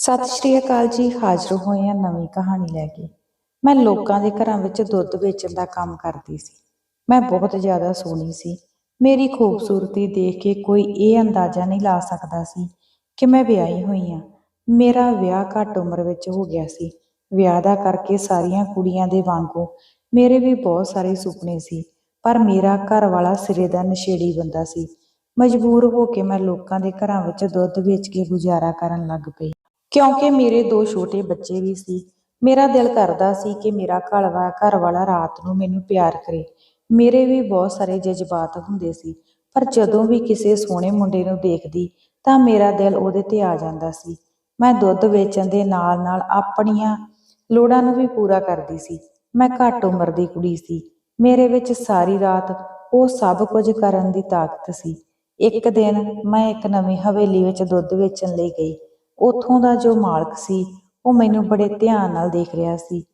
ਸਤਿ ਸ਼੍ਰੀ ਅਕਾਲ ਜੀ, ਹਾਜ਼ਰ ਹੋਏ ਹਾਂ ਨਵੀਂ ਕਹਾਣੀ ਲੈ ਕੇ। ਮੈਂ ਲੋਕਾਂ ਦੇ ਘਰਾਂ ਵਿੱਚ ਦੁੱਧ ਵੇਚਣ ਦਾ ਕੰਮ ਕਰਦੀ ਸੀ। ਮੈਂ ਬਹੁਤ ਜ਼ਿਆਦਾ ਸੋਹਣੀ ਸੀ। ਮੇਰੀ ਖੂਬਸੂਰਤੀ ਦੇਖ ਕੇ ਕੋਈ ਇਹ ਅੰਦਾਜ਼ਾ ਨਹੀਂ ਲਾ ਸਕਦਾ ਸੀ ਕਿ ਮੈਂ ਵਿਆਹੀ ਹੋਈ ਹਾਂ। ਮੇਰਾ ਵਿਆਹ ਘੱਟ ਉਮਰ ਵਿੱਚ ਹੋ ਗਿਆ ਸੀ। ਵਿਆਹ ਦਾ ਕਰਕੇ ਸਾਰੀਆਂ ਕੁੜੀਆਂ ਦੇ ਵਾਂਗੂ ਮੇਰੇ ਵੀ ਬਹੁਤ ਸਾਰੇ ਸੁਪਨੇ ਸੀ, ਪਰ ਮੇਰਾ ਘਰ ਵਾਲਾ ਸਿਰੇ ਦਾ ਨਸ਼ੇੜੀ ਬੰਦਾ ਸੀ। ਮਜਬੂਰ ਹੋ ਕੇ ਮੈਂ ਲੋਕਾਂ ਦੇ ਘਰਾਂ ਵਿੱਚ ਦੁੱਧ ਵੇਚ ਕੇ ਗੁਜ਼ਾਰਾ ਕਰਨ ਲੱਗ ਪਈ। ਕਿਉਂਕਿ ਮੇਰੇ ਦੋ ਛੋਟੇ ਬੱਚੇ ਵੀ ਸੀ। ਮੇਰਾ ਦਿਲ ਕਰਦਾ ਸੀ ਕਿ ਮੇਰਾ ਘਰਵਾ ਘਰ ਵਾਲਾ ਰਾਤ ਨੂੰ ਮੈਨੂੰ ਪਿਆਰ ਕਰੇ। ਮੇਰੇ ਵੀ ਬਹੁਤ ਸਾਰੇ ਜਜ਼ਬਾਤ ਹੁੰਦੇ ਸੀ, ਪਰ ਜਦੋਂ ਵੀ ਕਿਸੇ ਸੋਹਣੇ ਮੁੰਡੇ ਨੂੰ ਦੇਖਦੀ, ਤਾਂ ਮੇਰਾ ਦਿਲ ਉਹਦੇ ਤੇ ਆ ਜਾਂਦਾ ਸੀ। ਮੈਂ ਦੁੱਧ ਵੇਚਣ ਦੇ ਨਾਲ ਨਾਲ ਆਪਣੀਆਂ ਲੋੜਾਂ ਨੂੰ ਵੀ ਪੂਰਾ ਕਰਦੀ ਸੀ। ਮੈਂ ਘੱਟ ਉਮਰ ਦੀ ਕੁੜੀ ਸੀ। ਮੇਰੇ ਵਿੱਚ ਸਾਰੀ ਰਾਤ ਉਹ ਸਭ ਕੁਝ ਕਰਨ ਦੀ ਤਾਕਤ ਸੀ। ਇੱਕ ਦਿਨ ਮੈਂ ਇੱਕ ਨਵੀਂ ਹਵੇਲੀ ਵਿੱਚ ਦੁੱਧ ਵੇਚਣ ਲਈ ਗਈ। ਉੱਥੋਂ ਦਾ ਜੋ ਮਾਲਕ ਸੀ, ਉਹ ਮੈਨੂੰ ਬੜੇ ਧਿਆਨ ਨਾਲ ਦੇਖ ਰਿਹਾ ਸੀ।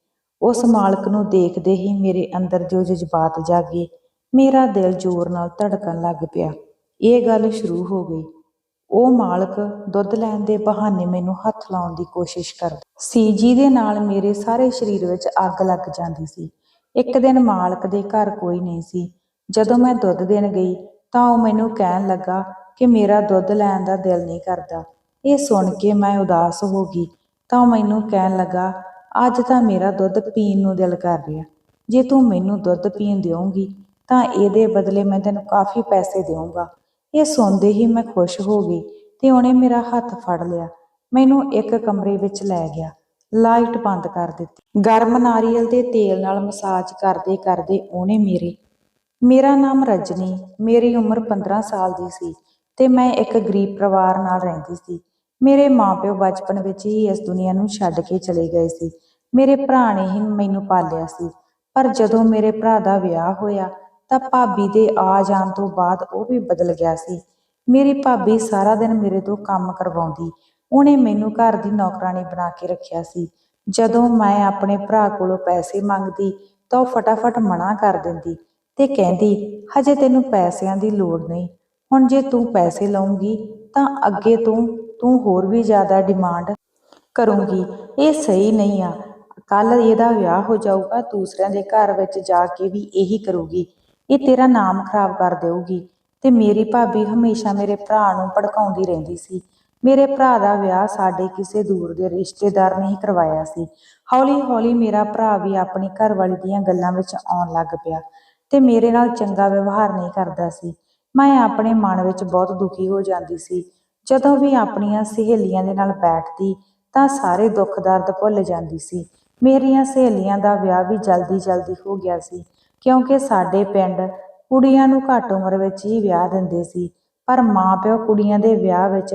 ਉਸ ਮਾਲਕ ਨੂੰ ਦੇਖਦੇ ਹੀ ਮੇਰੇ ਅੰਦਰ ਜੋ ਜਜ਼ਬਾਤ ਜਾਗੇ, ਮੇਰਾ ਦਿਲ ਜ਼ੋਰ ਨਾਲ ਧੜਕਣ ਲੱਗ ਪਿਆ। ਇਹ ਗੱਲ ਸ਼ੁਰੂ ਹੋ ਗਈ। ਉਹ ਮਾਲਕ ਦੁੱਧ ਲੈਣ ਦੇ ਬਹਾਨੇ ਮੈਨੂੰ ਹੱਥ ਲਾਉਣ ਦੀ ਕੋਸ਼ਿਸ਼ ਕਰਦਾ ਸੀ, ਜਿਹਦੇ ਨਾਲ ਮੇਰੇ ਸਾਰੇ ਸਰੀਰ ਵਿੱਚ ਅੱਗ ਲੱਗ ਜਾਂਦੀ ਸੀ। ਇੱਕ ਦਿਨ ਮਾਲਕ ਦੇ ਘਰ ਕੋਈ ਨਹੀਂ ਸੀ। ਜਦੋਂ ਮੈਂ ਦੁੱਧ ਦੇਣ ਗਈ, ਤਾਂ ਉਹ ਮੈਨੂੰ ਕਹਿਣ ਲੱਗਾ ਕਿ ਮੇਰਾ ਦੁੱਧ ਲੈਣ ਦਾ ਦਿਲ ਨਹੀਂ ਕਰਦਾ। ਇਹ ਸੁਣ ਕੇ ਮੈਂ ਉਦਾਸ ਹੋ ਗਈ, ਤਾਂ ਮੈਨੂੰ ਕਹਿਣ ਲੱਗਾ, ਅੱਜ ਤਾਂ ਮੇਰਾ ਦੁੱਧ ਪੀਣ ਨੂੰ ਦਿਲ ਕਰ ਰਿਹਾ। ਜੇ ਤੂੰ ਮੈਨੂੰ ਦੁੱਧ ਪੀਣ ਦਿਓਂਗੀ, ਤਾਂ ਇਹਦੇ ਬਦਲੇ ਮੈਂ ਤੈਨੂੰ ਕਾਫੀ ਪੈਸੇ ਦੇਵਾਂਗਾ ਇਹ ਸੁਣਦੇ ਹੀ ਮੈਂ ਖੁਸ਼ ਹੋ ਗਈ ਤੇ ਉਹਨੇ ਮੇਰਾ ਹੱਥ ਫੜ ਲਿਆ। ਮੈਨੂੰ ਇੱਕ ਕਮਰੇ ਵਿੱਚ ਲੈ ਗਿਆ। ਲਾਈਟ ਬੰਦ ਕਰ ਦਿੱਤੀ। ਗਰਮ ਨਾਰੀਅਲ ਦੇ ਤੇਲ ਨਾਲ ਮਸਾਜ ਕਰਦੇ ਕਰਦੇ ਉਹਨੇ ਮੇਰੇ, ਮੇਰਾ ਨਾਮ ਰਜਨੀ, ਮੇਰੀ ਉਮਰ 15 ਸਾਲ ਦੀ ਸੀ ਤੇ ਮੈਂ ਇੱਕ ਗਰੀਬ ਪਰਿਵਾਰ ਨਾਲ ਰਹਿੰਦੀ ਸੀ। ਮੇਰੇ ਮਾਪਿਓ ਬਚਪਨ ਵਿੱਚ ਹੀ ਇਸ ਦੁਨੀਆ ਨੂੰ ਛੱਡ ਕੇ ਚਲੇ ਗਏ ਸੀ। ਮੇਰੇ ਭਰਾ ਨੇ ਹੀ ਮੈਨੂੰ ਪਾਲਿਆ ਸੀ। ਪਰ ਜਦੋਂ ਮੇਰੇ ਭਰਾ ਦਾ ਵਿਆਹ ਹੋਇਆ, ਤਾਂ ਭਾਬੀ ਦੇ ਆ ਜਾਣ ਤੋਂ ਬਾਅਦ ਉਹ ਵੀ ਬਦਲ ਗਿਆ ਸੀ। ਮੇਰੀ ਭਾਬੀ ਸਾਰਾ ਦਿਨ ਮੇਰੇ ਤੋਂ ਕੰਮ ਕਰਵਾਉਂਦੀ। ਉਹਨੇ ਮੈਨੂੰ ਘਰ ਦੀ ਨੌਕਰਾਨੀ ਬਣਾ ਕੇ ਰੱਖਿਆ ਸੀ। ਜਦੋਂ ਮੈਂ ਆਪਣੇ ਭਰਾ ਕੋਲੋਂ ਪੈਸੇ ਮੰਗਦੀ, ਤਾਂ ਉਹ ਫਟਾਫਟ ਮਨਾ ਕਰ ਦਿੰਦੀ ਤੇ ਕਹਿੰਦੀ, ਹਜੇ ਤੈਨੂੰ ਪੈਸਿਆਂ ਦੀ ਲੋੜ ਨਹੀਂ। ਹੁਣ ਜੇ ਤੂੰ ਪੈਸੇ ਲਊਂਗੀ, ਤਾਂ ਅੱਗੇ ਤੂੰ ਤੂੰ ਹੋਰ ਵੀ ਜ਼ਿਆਦਾ ਡਿਮਾਂਡ ਕਰੂੰਗੀ। ਇਹ ਸਹੀ ਨਹੀਂ ਆ। ਕੱਲ ਇਹਦਾ ਵਿਆਹ ਹੋ ਜਾਊਗਾ, ਦੂਸਰਿਆਂ ਦੇ ਘਰ ਵਿੱਚ ਜਾ ਕੇ ਵੀ ਇਹੀ ਕਰੂਗੀ। ਇਹ ਤੇਰਾ ਨਾਮ ਖਰਾਬ ਕਰ ਦੇਊਗੀ। ਤੇ ਮੇਰੀ ਭਾਬੀ ਹਮੇਸ਼ਾ ਮੇਰੇ ਭਰਾ ਨੂੰ ਭੜਕਾਉਂਦੀ ਰਹਿੰਦੀ ਸੀ। ਮੇਰੇ ਭਰਾ ਦਾ ਵਿਆਹ ਸਾਡੇ ਕਿਸੇ ਦੂਰ ਦੇ ਰਿਸ਼ਤੇਦਾਰ ਨੇ ਹੀ ਕਰਵਾਇਆ ਸੀ। ਹੌਲੀ ਹੌਲੀ ਮੇਰਾ ਭਰਾ ਵੀ ਆਪਣੀ ਘਰਵਾਲੀ ਦੀਆਂ ਗੱਲਾਂ ਵਿੱਚ ਆਉਣ ਲੱਗ ਪਿਆ ਤੇ ਮੇਰੇ ਨਾਲ ਚੰਗਾ ਵਿਵਹਾਰ ਨਹੀਂ ਕਰਦਾ ਸੀ। ਮੈਂ ਆਪਣੇ ਮਨ ਵਿੱਚ ਬਹੁਤ ਦੁਖੀ ਹੋ ਜਾਂਦੀ ਸੀ। ਜਦੋਂ ਵੀ ਆਪਣੀਆਂ ਸਹੇਲੀਆਂ ਦੇ ਨਾਲ ਬੈਠਦੀ ਤਾਂ ਸਾਰੇ ਦੁੱਖ ਦਰਦ ਭੁੱਲ ਜਾਂਦੀ ਸੀ। ਮੇਰੀਆਂ ਸਹੇਲੀਆਂ ਦਾ ਵਿਆਹ ਵੀ ਜਲਦੀ ਜਲਦੀ ਹੋ ਗਿਆ ਸੀ, ਕਿਉਂਕਿ ਸਾਡੇ ਪਿੰਡ ਕੁੜੀਆਂ ਨੂੰ ਘੱਟ ਉਮਰ ਵਿੱਚ ਹੀ ਵਿਆਹ ਦਿੰਦੇ ਸੀ, ਪਰ ਮਾਪਿਓ ਕੁੜੀਆਂ ਦੇ ਵਿਆਹ ਵਿੱਚ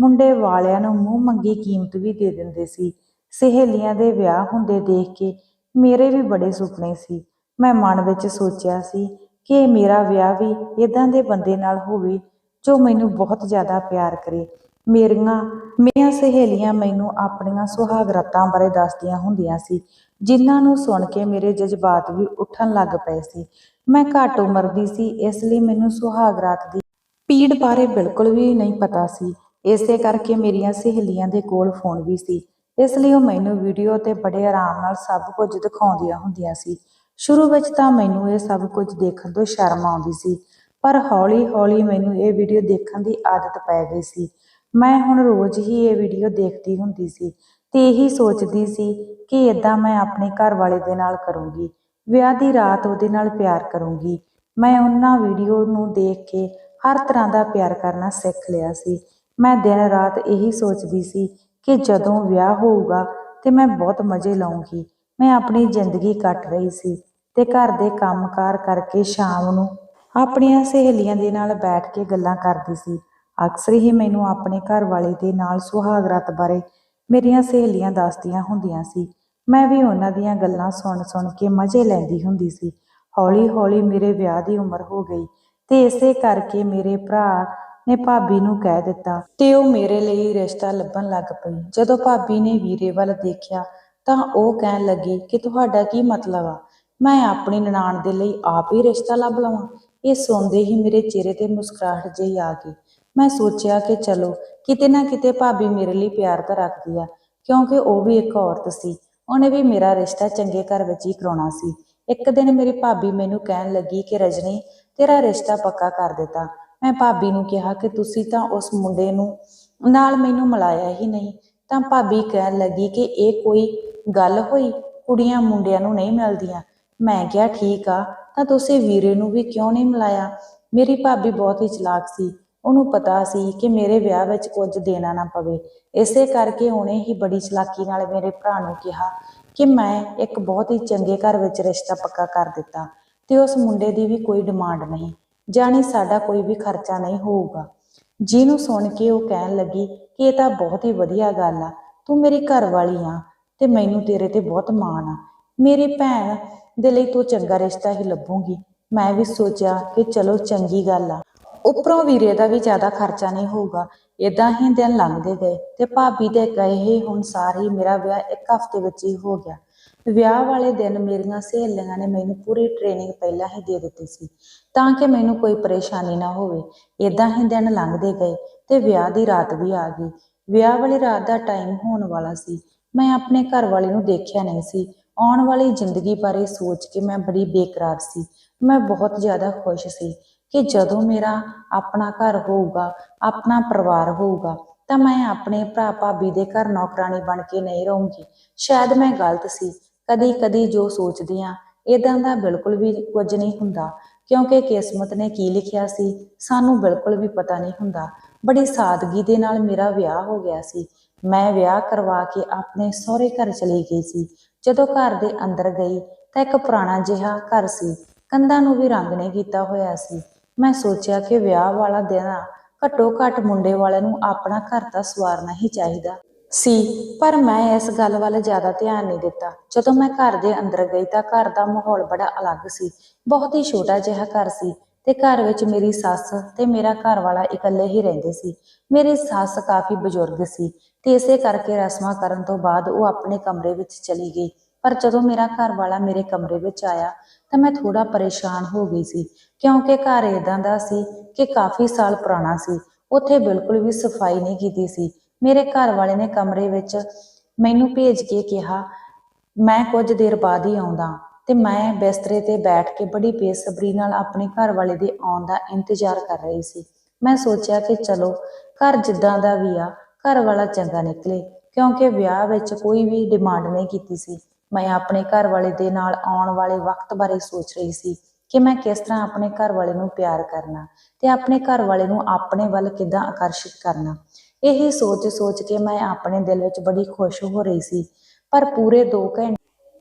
ਮੁੰਡੇ ਵਾਲਿਆਂ ਨੂੰ ਮੂੰਹ ਮੰਗੀ ਕੀਮਤ ਵੀ ਦੇ ਦਿੰਦੇ ਸੀ। ਸਹੇਲੀਆਂ ਦੇ ਵਿਆਹ ਹੁੰਦੇ ਦੇਖ ਕੇ ਮੇਰੇ ਵੀ ਬੜੇ ਸੁਪਨੇ ਸੀ। ਮੈਂ ਮਨ ਵਿੱਚ ਸੋਚਿਆ ਸੀ ਕਿ ਮੇਰਾ ਵਿਆਹ ਵੀ ਇਦਾਂ ਦੇ ਬੰਦੇ ਨਾਲ ਹੋਵੇ ਜੋ ਮੈਨੂੰ ਬਹੁਤ ਜ਼ਿਆਦਾ ਪਿਆਰ ਕਰੇ। ਮੇਰੀਆਂ ਮੇਰੀਆਂ ਸਹੇਲੀਆਂ ਮੈਨੂੰ ਆਪਣੀਆਂ ਸੁਹਾਗ ਰਾਤਾਂ ਬਾਰੇ ਦੱਸਦੀਆਂ ਹੁੰਦੀਆਂ ਸੀ, ਜਿਨ੍ਹਾਂ ਨੂੰ ਸੁਣ ਕੇ ਮੇਰੇ ਜਜ਼ਬਾਤ ਵੀ ਉੱਠਣ ਲੱਗ ਪਏ ਸੀ। ਮੈਂ ਘੱਟ ਉਮਰ ਦੀ ਸੀ, ਇਸ ਲਈ ਮੈਨੂੰ ਸੁਹਾਗ ਰਾਤ ਦੀ ਪੀੜ ਬਾਰੇ ਬਿਲਕੁਲ ਵੀ ਨਹੀਂ ਪਤਾ ਸੀ। ਇਸੇ ਕਰਕੇ ਮੇਰੀਆਂ ਸਹੇਲੀਆਂ ਦੇ ਕੋਲ ਫੋਨ ਵੀ ਸੀ। ਇਸ ਲਈ ਉਹ ਮੈਨੂੰ ਵੀਡੀਓ ਤੇ ਬੜੇ ਆਰਾਮ ਨਾਲ ਸਭ ਕੁਝ ਦਿਖਾਉਂਦੀਆਂ ਹੁੰਦੀਆਂ ਸੀ। ਸ਼ੁਰੂ ਵਿੱਚ ਤਾਂ ਮੈਨੂੰ ਇਹ ਸਭ ਕੁਝ ਦੇਖਣ ਤੋਂ ਸ਼ਰਮ ਆਉਂਦੀ ਸੀ। ਪਰ ਹੌਲੀ-ਹੌਲੀ ਮੈਨੂੰ ਇਹ ਵੀਡੀਓ ਦੇਖਣ ਦੀ ਆਦਤ ਪੈ ਗਈ ਸੀ। ਮੈਂ ਹੁਣ ਰੋਜ਼ ਹੀ ਇਹ ਵੀਡੀਓ ਦੇਖਦੀ ਹੁੰਦੀ ਸੀ ਤੇ ਇਹੀ ਸੋਚਦੀ ਸੀ ਕਿ ਇਦਾਂ ਮੈਂ ਆਪਣੇ ਘਰ ਵਾਲੇ ਦੇ ਨਾਲ ਕਰੂੰਗੀ, ਵਿਆਹ ਦੀ ਰਾਤ ਉਹਦੇ ਨਾਲ ਪਿਆਰ ਕਰੂੰਗੀ। ਮੈਂ ਉਹਨਾਂ ਵੀਡੀਓ ਨੂੰ ਦੇਖ ਕੇ ਹਰ ਤਰ੍ਹਾਂ ਦਾ ਪਿਆਰ ਕਰਨਾ ਸਿੱਖ ਲਿਆ ਸੀ। ਮੈਂ ਦਿਨ ਰਾਤ ਇਹੀ ਸੋਚਦੀ ਸੀ ਕਿ ਜਦੋਂ ਵਿਆਹ ਹੋਊਗਾ ਤੇ ਮੈਂ ਬਹੁਤ ਮਜ਼ੇ ਲਵਾਂਗੀ ਮੈਂ ਆਪਣੀ ਜ਼ਿੰਦਗੀ ਕੱਟ ਰਹੀ ਸੀ ਤੇ ਘਰ ਦੇ ਕੰਮਕਾਰ ਕਰਕੇ ਸ਼ਾਮ ਨੂੰ ਆਪਣੀਆਂ ਸਹੇਲੀਆਂ ਦੇ ਨਾਲ ਬੈਠ ਕੇ ਗੱਲਾਂ ਕਰਦੀ ਸੀ। ਅਕਸਰ ਹੀ ਮੈਨੂੰ ਆਪਣੇ ਘਰ ਵਾਲੇ ਦੇ ਨਾਲ ਸੁਹਾਗ ਰਾਤ ਬਾਰੇ ਮੇਰੀਆਂ ਸਹੇਲੀਆਂ ਦੱਸਦੀਆਂ ਹੁੰਦੀਆਂ ਸੀ। ਮੈਂ ਵੀ ਉਹਨਾਂ ਦੀਆਂ ਗੱਲਾਂ ਸੁਣ ਸੁਣ ਕੇ ਮਜ਼ੇ ਲੈਂਦੀ ਹੁੰਦੀ ਸੀ। ਹੌਲੀ ਹੌਲੀ ਮੇਰੇ ਵਿਆਹ ਦੀ ਉਮਰ ਹੋ ਗਈ ਤੇ ਇਸੇ ਕਰਕੇ ਮੇਰੇ ਭਰਾ ਨੇ ਭਾਬੀ ਨੂੰ ਕਹਿ ਦਿੱਤਾ ਤੇ ਉਹ ਮੇਰੇ ਲਈ ਰਿਸ਼ਤਾ ਲੱਭਣ ਲੱਗ ਪਈ। ਜਦੋਂ ਭਾਬੀ ਨੇ ਵੀਰੇ ਵੱਲ ਦੇਖਿਆ ਤਾਂ ਉਹ ਕਹਿਣ ਲੱਗੀ ਕਿ ਤੁਹਾਡਾ ਕੀ ਮਤਲਬ ਆ? ਮੈਂ ਆਪਣੀ ਨਨਾਣ ਦੇ ਲਈ ਆਪ ਹੀ ਰਿਸ਼ਤਾ ਲੱਭ ਲਵਾਂ। ਇਹ ਸੁਣਦੇ ਹੀ ਮੇਰੇ ਚਿਹਰੇ ਤੇ ਮੁਸਕਰਾਹਟ ਜਿਹੀ ਆ ਗਈ। ਮੈਂ ਸੋਚਿਆ ਕਿ ਚਲੋ, ਕਿਤੇ ਨਾ ਕਿਤੇ ਭਾਬੀ ਮੇਰੇ ਲਈ ਪਿਆਰ ਤਾਂ ਰੱਖਦੀ ਆ, ਕਿਉਂਕਿ ਉਹ ਵੀ ਇੱਕ ਔਰਤ ਸੀ। ਉਹਨੇ ਵੀ ਮੇਰਾ ਰਿਸ਼ਤਾ ਚੰਗੇ ਘਰ ਵਿੱਚ ਹੀ ਕਰਾਉਣਾ ਸੀ। ਇੱਕ ਦਿਨ ਮੇਰੀ ਭਾਬੀ ਮੈਨੂੰ ਕਹਿਣ ਲੱਗੀ ਕਿ, ਰਜਨੀ, ਤੇਰਾ ਰਿਸ਼ਤਾ ਪੱਕਾ ਕਰ ਦਿੱਤਾ। ਮੈਂ ਭਾਬੀ ਨੂੰ ਕਿਹਾ ਕਿ, ਤੁਸੀਂ ਤਾਂ ਉਸ ਮੁੰਡੇ ਨੂੰ ਨਾਲ ਮੈਨੂੰ ਮਿਲਾਇਆ ਹੀ ਨਹੀਂ। ਤਾਂ ਭਾਬੀ ਕਹਿਣ ਲੱਗੀ ਕਿ, ਇਹ ਕੋਈ ਗੱਲ ਹੋਈ? ਕੁੜੀਆਂ ਮੁੰਡਿਆਂ ਨੂੰ ਨਹੀਂ ਮਿਲਦੀਆਂ? ਮੈਂ ਕਿਹਾ, ਠੀਕ ਆ। ਤਾਂ ਤੁਸੀਂ ਵੀਰੇ ਨੂੰ ਵੀ ਕਿਉਂ ਨਹੀਂ ਮਿਲਾਇਆ? ਮੇਰੀ ਭਾਬੀ ਬਹੁਤ ਹੀ ਚਲਾਕ ਸੀ। ਉਹਨੂੰ ਪਤਾ ਸੀ ਕਿ ਮੇਰੇ ਵਿਆਹ ਵਿੱਚ ਕੁਝ ਦੇਣਾ ਨਾ ਪਵੇ। ਇਸੇ ਕਰਕੇ ਉਹਨੇ ਹੀ ਬੜੀ ਚਲਾਕੀ ਨਾਲ ਮੇਰੇ ਭਰਾ ਨੂੰ ਕਿਹਾ ਕਿ ਮੈਂ ਇੱਕ ਬਹੁਤ ਹੀ ਚੰਗੇ ਘਰ ਵਿੱਚ ਰਿਸ਼ਤਾ ਪੱਕਾ ਕਰ ਦਿੱਤਾ ਤੇ ਉਸ ਮੁੰਡੇ ਦੀ ਵੀ ਕੋਈ ਡਿਮਾਂਡ ਨਹੀਂ। ਜਾਣੀ ਸਾਡਾ ਕੋਈ ਵੀ ਖਰਚਾ ਨਹੀਂ ਹੋਊਗਾ। ਜਿਹਨੂੰ ਸੁਣ ਕੇ ਉਹ ਕਹਿਣ ਲੱਗੀ ਕਿ ਇਹ ਤਾਂ ਬਹੁਤ ਹੀ ਵਧੀਆ ਗੱਲ ਆ। ਤੂੰ ਮੇਰੀ ਘਰ ਵਾਲੀ ਆ ਤੇ ਮੈਨੂੰ ਤੇਰੇ ਤੇ ਬਹੁਤ ਮਾਣ ਆ। ਮੇਰੀ ਭੈਣ ਦੇ ਲਈ ਤੂੰ ਚੰਗਾ ਰਿਸ਼ਤਾ ਹੀ ਲੱਭੂਗੀ। ਮੈਂ ਵੀ ਸੋਚਿਆ ਕਿ ਚਲੋ ਚੰਗੀ ਗੱਲ ਆ। ਉੱਪਰੋਂ ਵੀਰੇ ਦਾ ਵੀ ਜ਼ਿਆਦਾ ਖਰਚਾ ਨਹੀਂ ਹੋਊਗਾ। ਇਦਾਂ ਹੀ ਦਿਨ ਲੰਘਦੇ ਗਏ ਤੇ ਭਾਬੀ ਦੇ ਕਹੇ ਹੀ ਹੁਣ ਸਾਰੀ ਮੇਰਾ ਵਿਆਹ ਇੱਕ ਹਫ਼ਤੇ ਵਿੱਚ ਹੀ ਹੋ ਗਿਆ। ਵਿਆਹ ਵਾਲੇ ਦਿਨ ਮੇਰੀਆਂ ਸਹੇਲੀਆਂ ਨੇ ਮੈਨੂੰ ਪੂਰੀ ਟ੍ਰੇਨਿੰਗ ਪਹਿਲਾਂ ਹੀ ਦੇ ਦਿੱਤੀ ਸੀ, ਤਾਂ ਕਿ ਮੈਨੂੰ ਕੋਈ ਪਰੇਸ਼ਾਨੀ ਨਾ ਹੋਵੇ। ਇਦਾਂ ਹੀ ਦਿਨ ਲੰਘਦੇ ਗਏ ਤੇ ਵਿਆਹ ਦੀ ਰਾਤ ਵੀ ਆ ਗਈ। ਵਿਆਹ ਵਾਲੀ ਰਾਤ ਦਾ ਟਾਈਮ ਹੋਣ ਵਾਲਾ ਸੀ। ਮੈਂ ਆਪਣੇ ਘਰ ਵਾਲੇ ਨੂੰ ਦੇਖਿਆ ਨਹੀਂ ਸੀ। ਆਉਣ ਵਾਲੀ ਜ਼ਿੰਦਗੀ ਬਾਰੇ ਸੋਚ ਕੇ ਮੈਂ ਬੜੀ ਬੇਕਰਾਰ ਸੀ। ਮੈਂ ਬਹੁਤ ਜ਼ਿਆਦਾ ਖੁਸ਼ ਸੀ ਕਿ ਜਦੋਂ ਮੇਰਾ ਆਪਣਾ ਘਰ ਹੋਊਗਾ, ਆਪਣਾ ਪਰਿਵਾਰ ਹੋਊਗਾ, ਤਾਂ ਮੈਂ ਆਪਣੇ ਭਰਾ ਭਾਬੀ ਦੇ ਘਰ ਨੌਕਰਾਨੀ ਬਣ ਕੇ ਨਹੀਂ ਰਹੂੰਗੀ। ਸ਼ਾਇਦ ਮੈਂ ਗਲਤ ਸੀ। ਕਦੀ ਕਦੀ ਜੋ ਸੋਚਦੀ ਆ ਇਦਾਂ ਦਾ ਬਿਲਕੁਲ ਵੀ ਕੁਝ ਨਹੀਂ ਹੁੰਦਾ। ਕਿਉਂਕਿ ਕਿਸਮਤ ਨੇ ਕੀ ਲਿਖਿਆ ਸੀ, ਸਾਨੂੰ ਬਿਲਕੁਲ ਵੀ ਪਤਾ ਨਹੀਂ ਹੁੰਦਾ। ਬੜੀ ਸਾਦਗੀ ਦੇ ਨਾਲ ਮੇਰਾ ਵਿਆਹ ਹੋ ਗਿਆ ਸੀ। ਮੈਂ ਵਿਆਹ ਕਰਵਾ ਕੇ ਆਪਣੇ ਸਹੁਰੇ ਘਰ ਚਲੀ ਗਈ ਸੀ। ਜਦੋਂ ਘਰ ਦੇ ਅੰਦਰ ਗਈ ਤਾਂ ਇੱਕ ਪੁਰਾਣਾ ਜਿਹਾ ਘਰ ਸੀ। ਕੰਧਾਂ ਨੂੰ ਵੀ ਰੰਗ ਨਹੀਂ ਕੀਤਾ ਹੋਇਆ ਸੀ। ਮੈਂ ਸੋਚਿਆ ਕਿ ਵਿਆਹ ਵਾਲਾ ਦਿਨ ਆ, ਘੱਟੋ ਘੱਟ ਮੁੰਡੇ ਵਾਲਿਆਂ ਨੂੰ ਆਪਣਾ ਘਰ ਤਾਂ ਸਵਾਰਨਾ ਹੀ ਚਾਹੀਦਾ ਸੀ, ਪਰ ਮੈਂ ਇਸ ਗੱਲ ਵੱਲ ਜ਼ਿਆਦਾ ਧਿਆਨ ਨਹੀਂ ਦਿੱਤਾ। ਜਦੋਂ ਮੈਂ ਘਰ ਦੇ ਅੰਦਰ ਗਈ ਤਾਂ ਘਰ ਦਾ ਮਾਹੌਲ ਬੜਾ ਅਲੱਗ ਸੀ, ਬਹੁਤ ਹੀ ਛੋਟਾ ਜਿਹਾ ਘਰ ਸੀ। ਤੇ ਘਰ ਵਿੱਚ ਮੇਰੀ ਸੱਸ ਤੇ ਮੇਰਾ ਘਰ ਵਾਲਾ ਇਕੱਲੇ ਹੀ ਰਹਿੰਦੇ ਸੀ। ਮੇਰੀ ਸੱਸ ਕਾਫੀ ਬਜ਼ੁਰਗ ਸੀ ਤੇ ਇਸੇ ਕਰਕੇ ਰਸਮਾਂ ਕਰਨ ਤੋਂ ਬਾਅਦ ਉਹ ਆਪਣੇ ਕਮਰੇ ਵਿੱਚ ਚਲੀ ਗਈ। ਪਰ ਜਦੋਂ ਮੇਰਾ ਘਰ ਵਾਲਾ ਮੇਰੇ ਕਮਰੇ ਵਿੱਚ ਆਇਆ ਤਾਂ ਮੈਂ ਥੋੜਾ ਪਰੇਸ਼ਾਨ ਹੋ ਗਈ ਸੀ ਕਿਉਂਕਿ ਘਰ ਇਦਾਂ ਦਾ ਸੀ ਕਿ ਕਾਫੀ ਸਾਲ ਪੁਰਾਣਾ ਸੀ। ਉੱਥੇ ਬਿਲਕੁਲ ਵੀ ਸਫ਼ਾਈ ਨਹੀਂ ਕੀਤੀ ਸੀ। ਮੇਰੇ ਘਰ ਵਾਲੇ ਨੇ ਕਮਰੇ ਵਿੱਚ ਮੈਨੂੰ ਭੇਜ ਕੇ ਕਿਹਾ, ਮੈਂ ਕੁਝ ਦੇਰ ਬਾਅਦ ਹੀ ਆਉਂਦਾ। ਤੇ ਮੈਂ ਬਿਸਤਰੇ ਤੇ ਬੈਠ ਕੇ ਬੜੀ ਬੇਸਬਰੀ ਨਾਲ ਆਪਣੇ ਘਰ ਵਾਲੇ ਦੇ ਆਉਣ ਦਾ ਇੰਤਜ਼ਾਰ ਕਰ ਰਹੀ ਸੀ। ਮੈਂ ਸੋਚਿਆ ਕਿ ਚਲੋ, ਘਰ ਜਿੱਦਾਂ ਦਾ ਵੀ ਆ, ਘਰ ਵਾਲਾ ਚੰਗਾ ਨਿਕਲੇ, ਕਿਉਂਕਿ ਵਿਆਹ ਵਿੱਚ ਕੋਈ ਵੀ ਡਿਮਾਂਡ ਨਹੀਂ ਕੀਤੀ ਸੀ। ਮੈਂ ਆਪਣੇ ਘਰ ਵਾਲੇ ਦੇ ਨਾਲ ਆਉਣ ਵਾਲੇ ਵਕਤ ਬਾਰੇ ਸੋਚ ਰਹੀ ਸੀ ਕਿ ਮੈਂ ਕਿਸ ਤਰ੍ਹਾਂ ਆਪਣੇ ਘਰ ਵਾਲੇ ਨੂੰ ਪਿਆਰ ਕਰਨਾ ਤੇ ਆਪਣੇ ਘਰ ਵਾਲੇ ਨੂੰ ਆਪਣੇ ਵੱਲ ਕਿੱਦਾਂ ਆਕਰਸ਼ਿਤ ਕਰਨਾ। ਇਹ ਸੋਚ ਸੋਚ ਕੇ ਮੈਂ ਆਪਣੇ ਦਿਲ ਵਿੱਚ ਬੜੀ ਖੁਸ਼ ਹੋ ਰਹੀ ਸੀ, ਪਰ ਪੂਰੇ 2 ਘੰਟੇ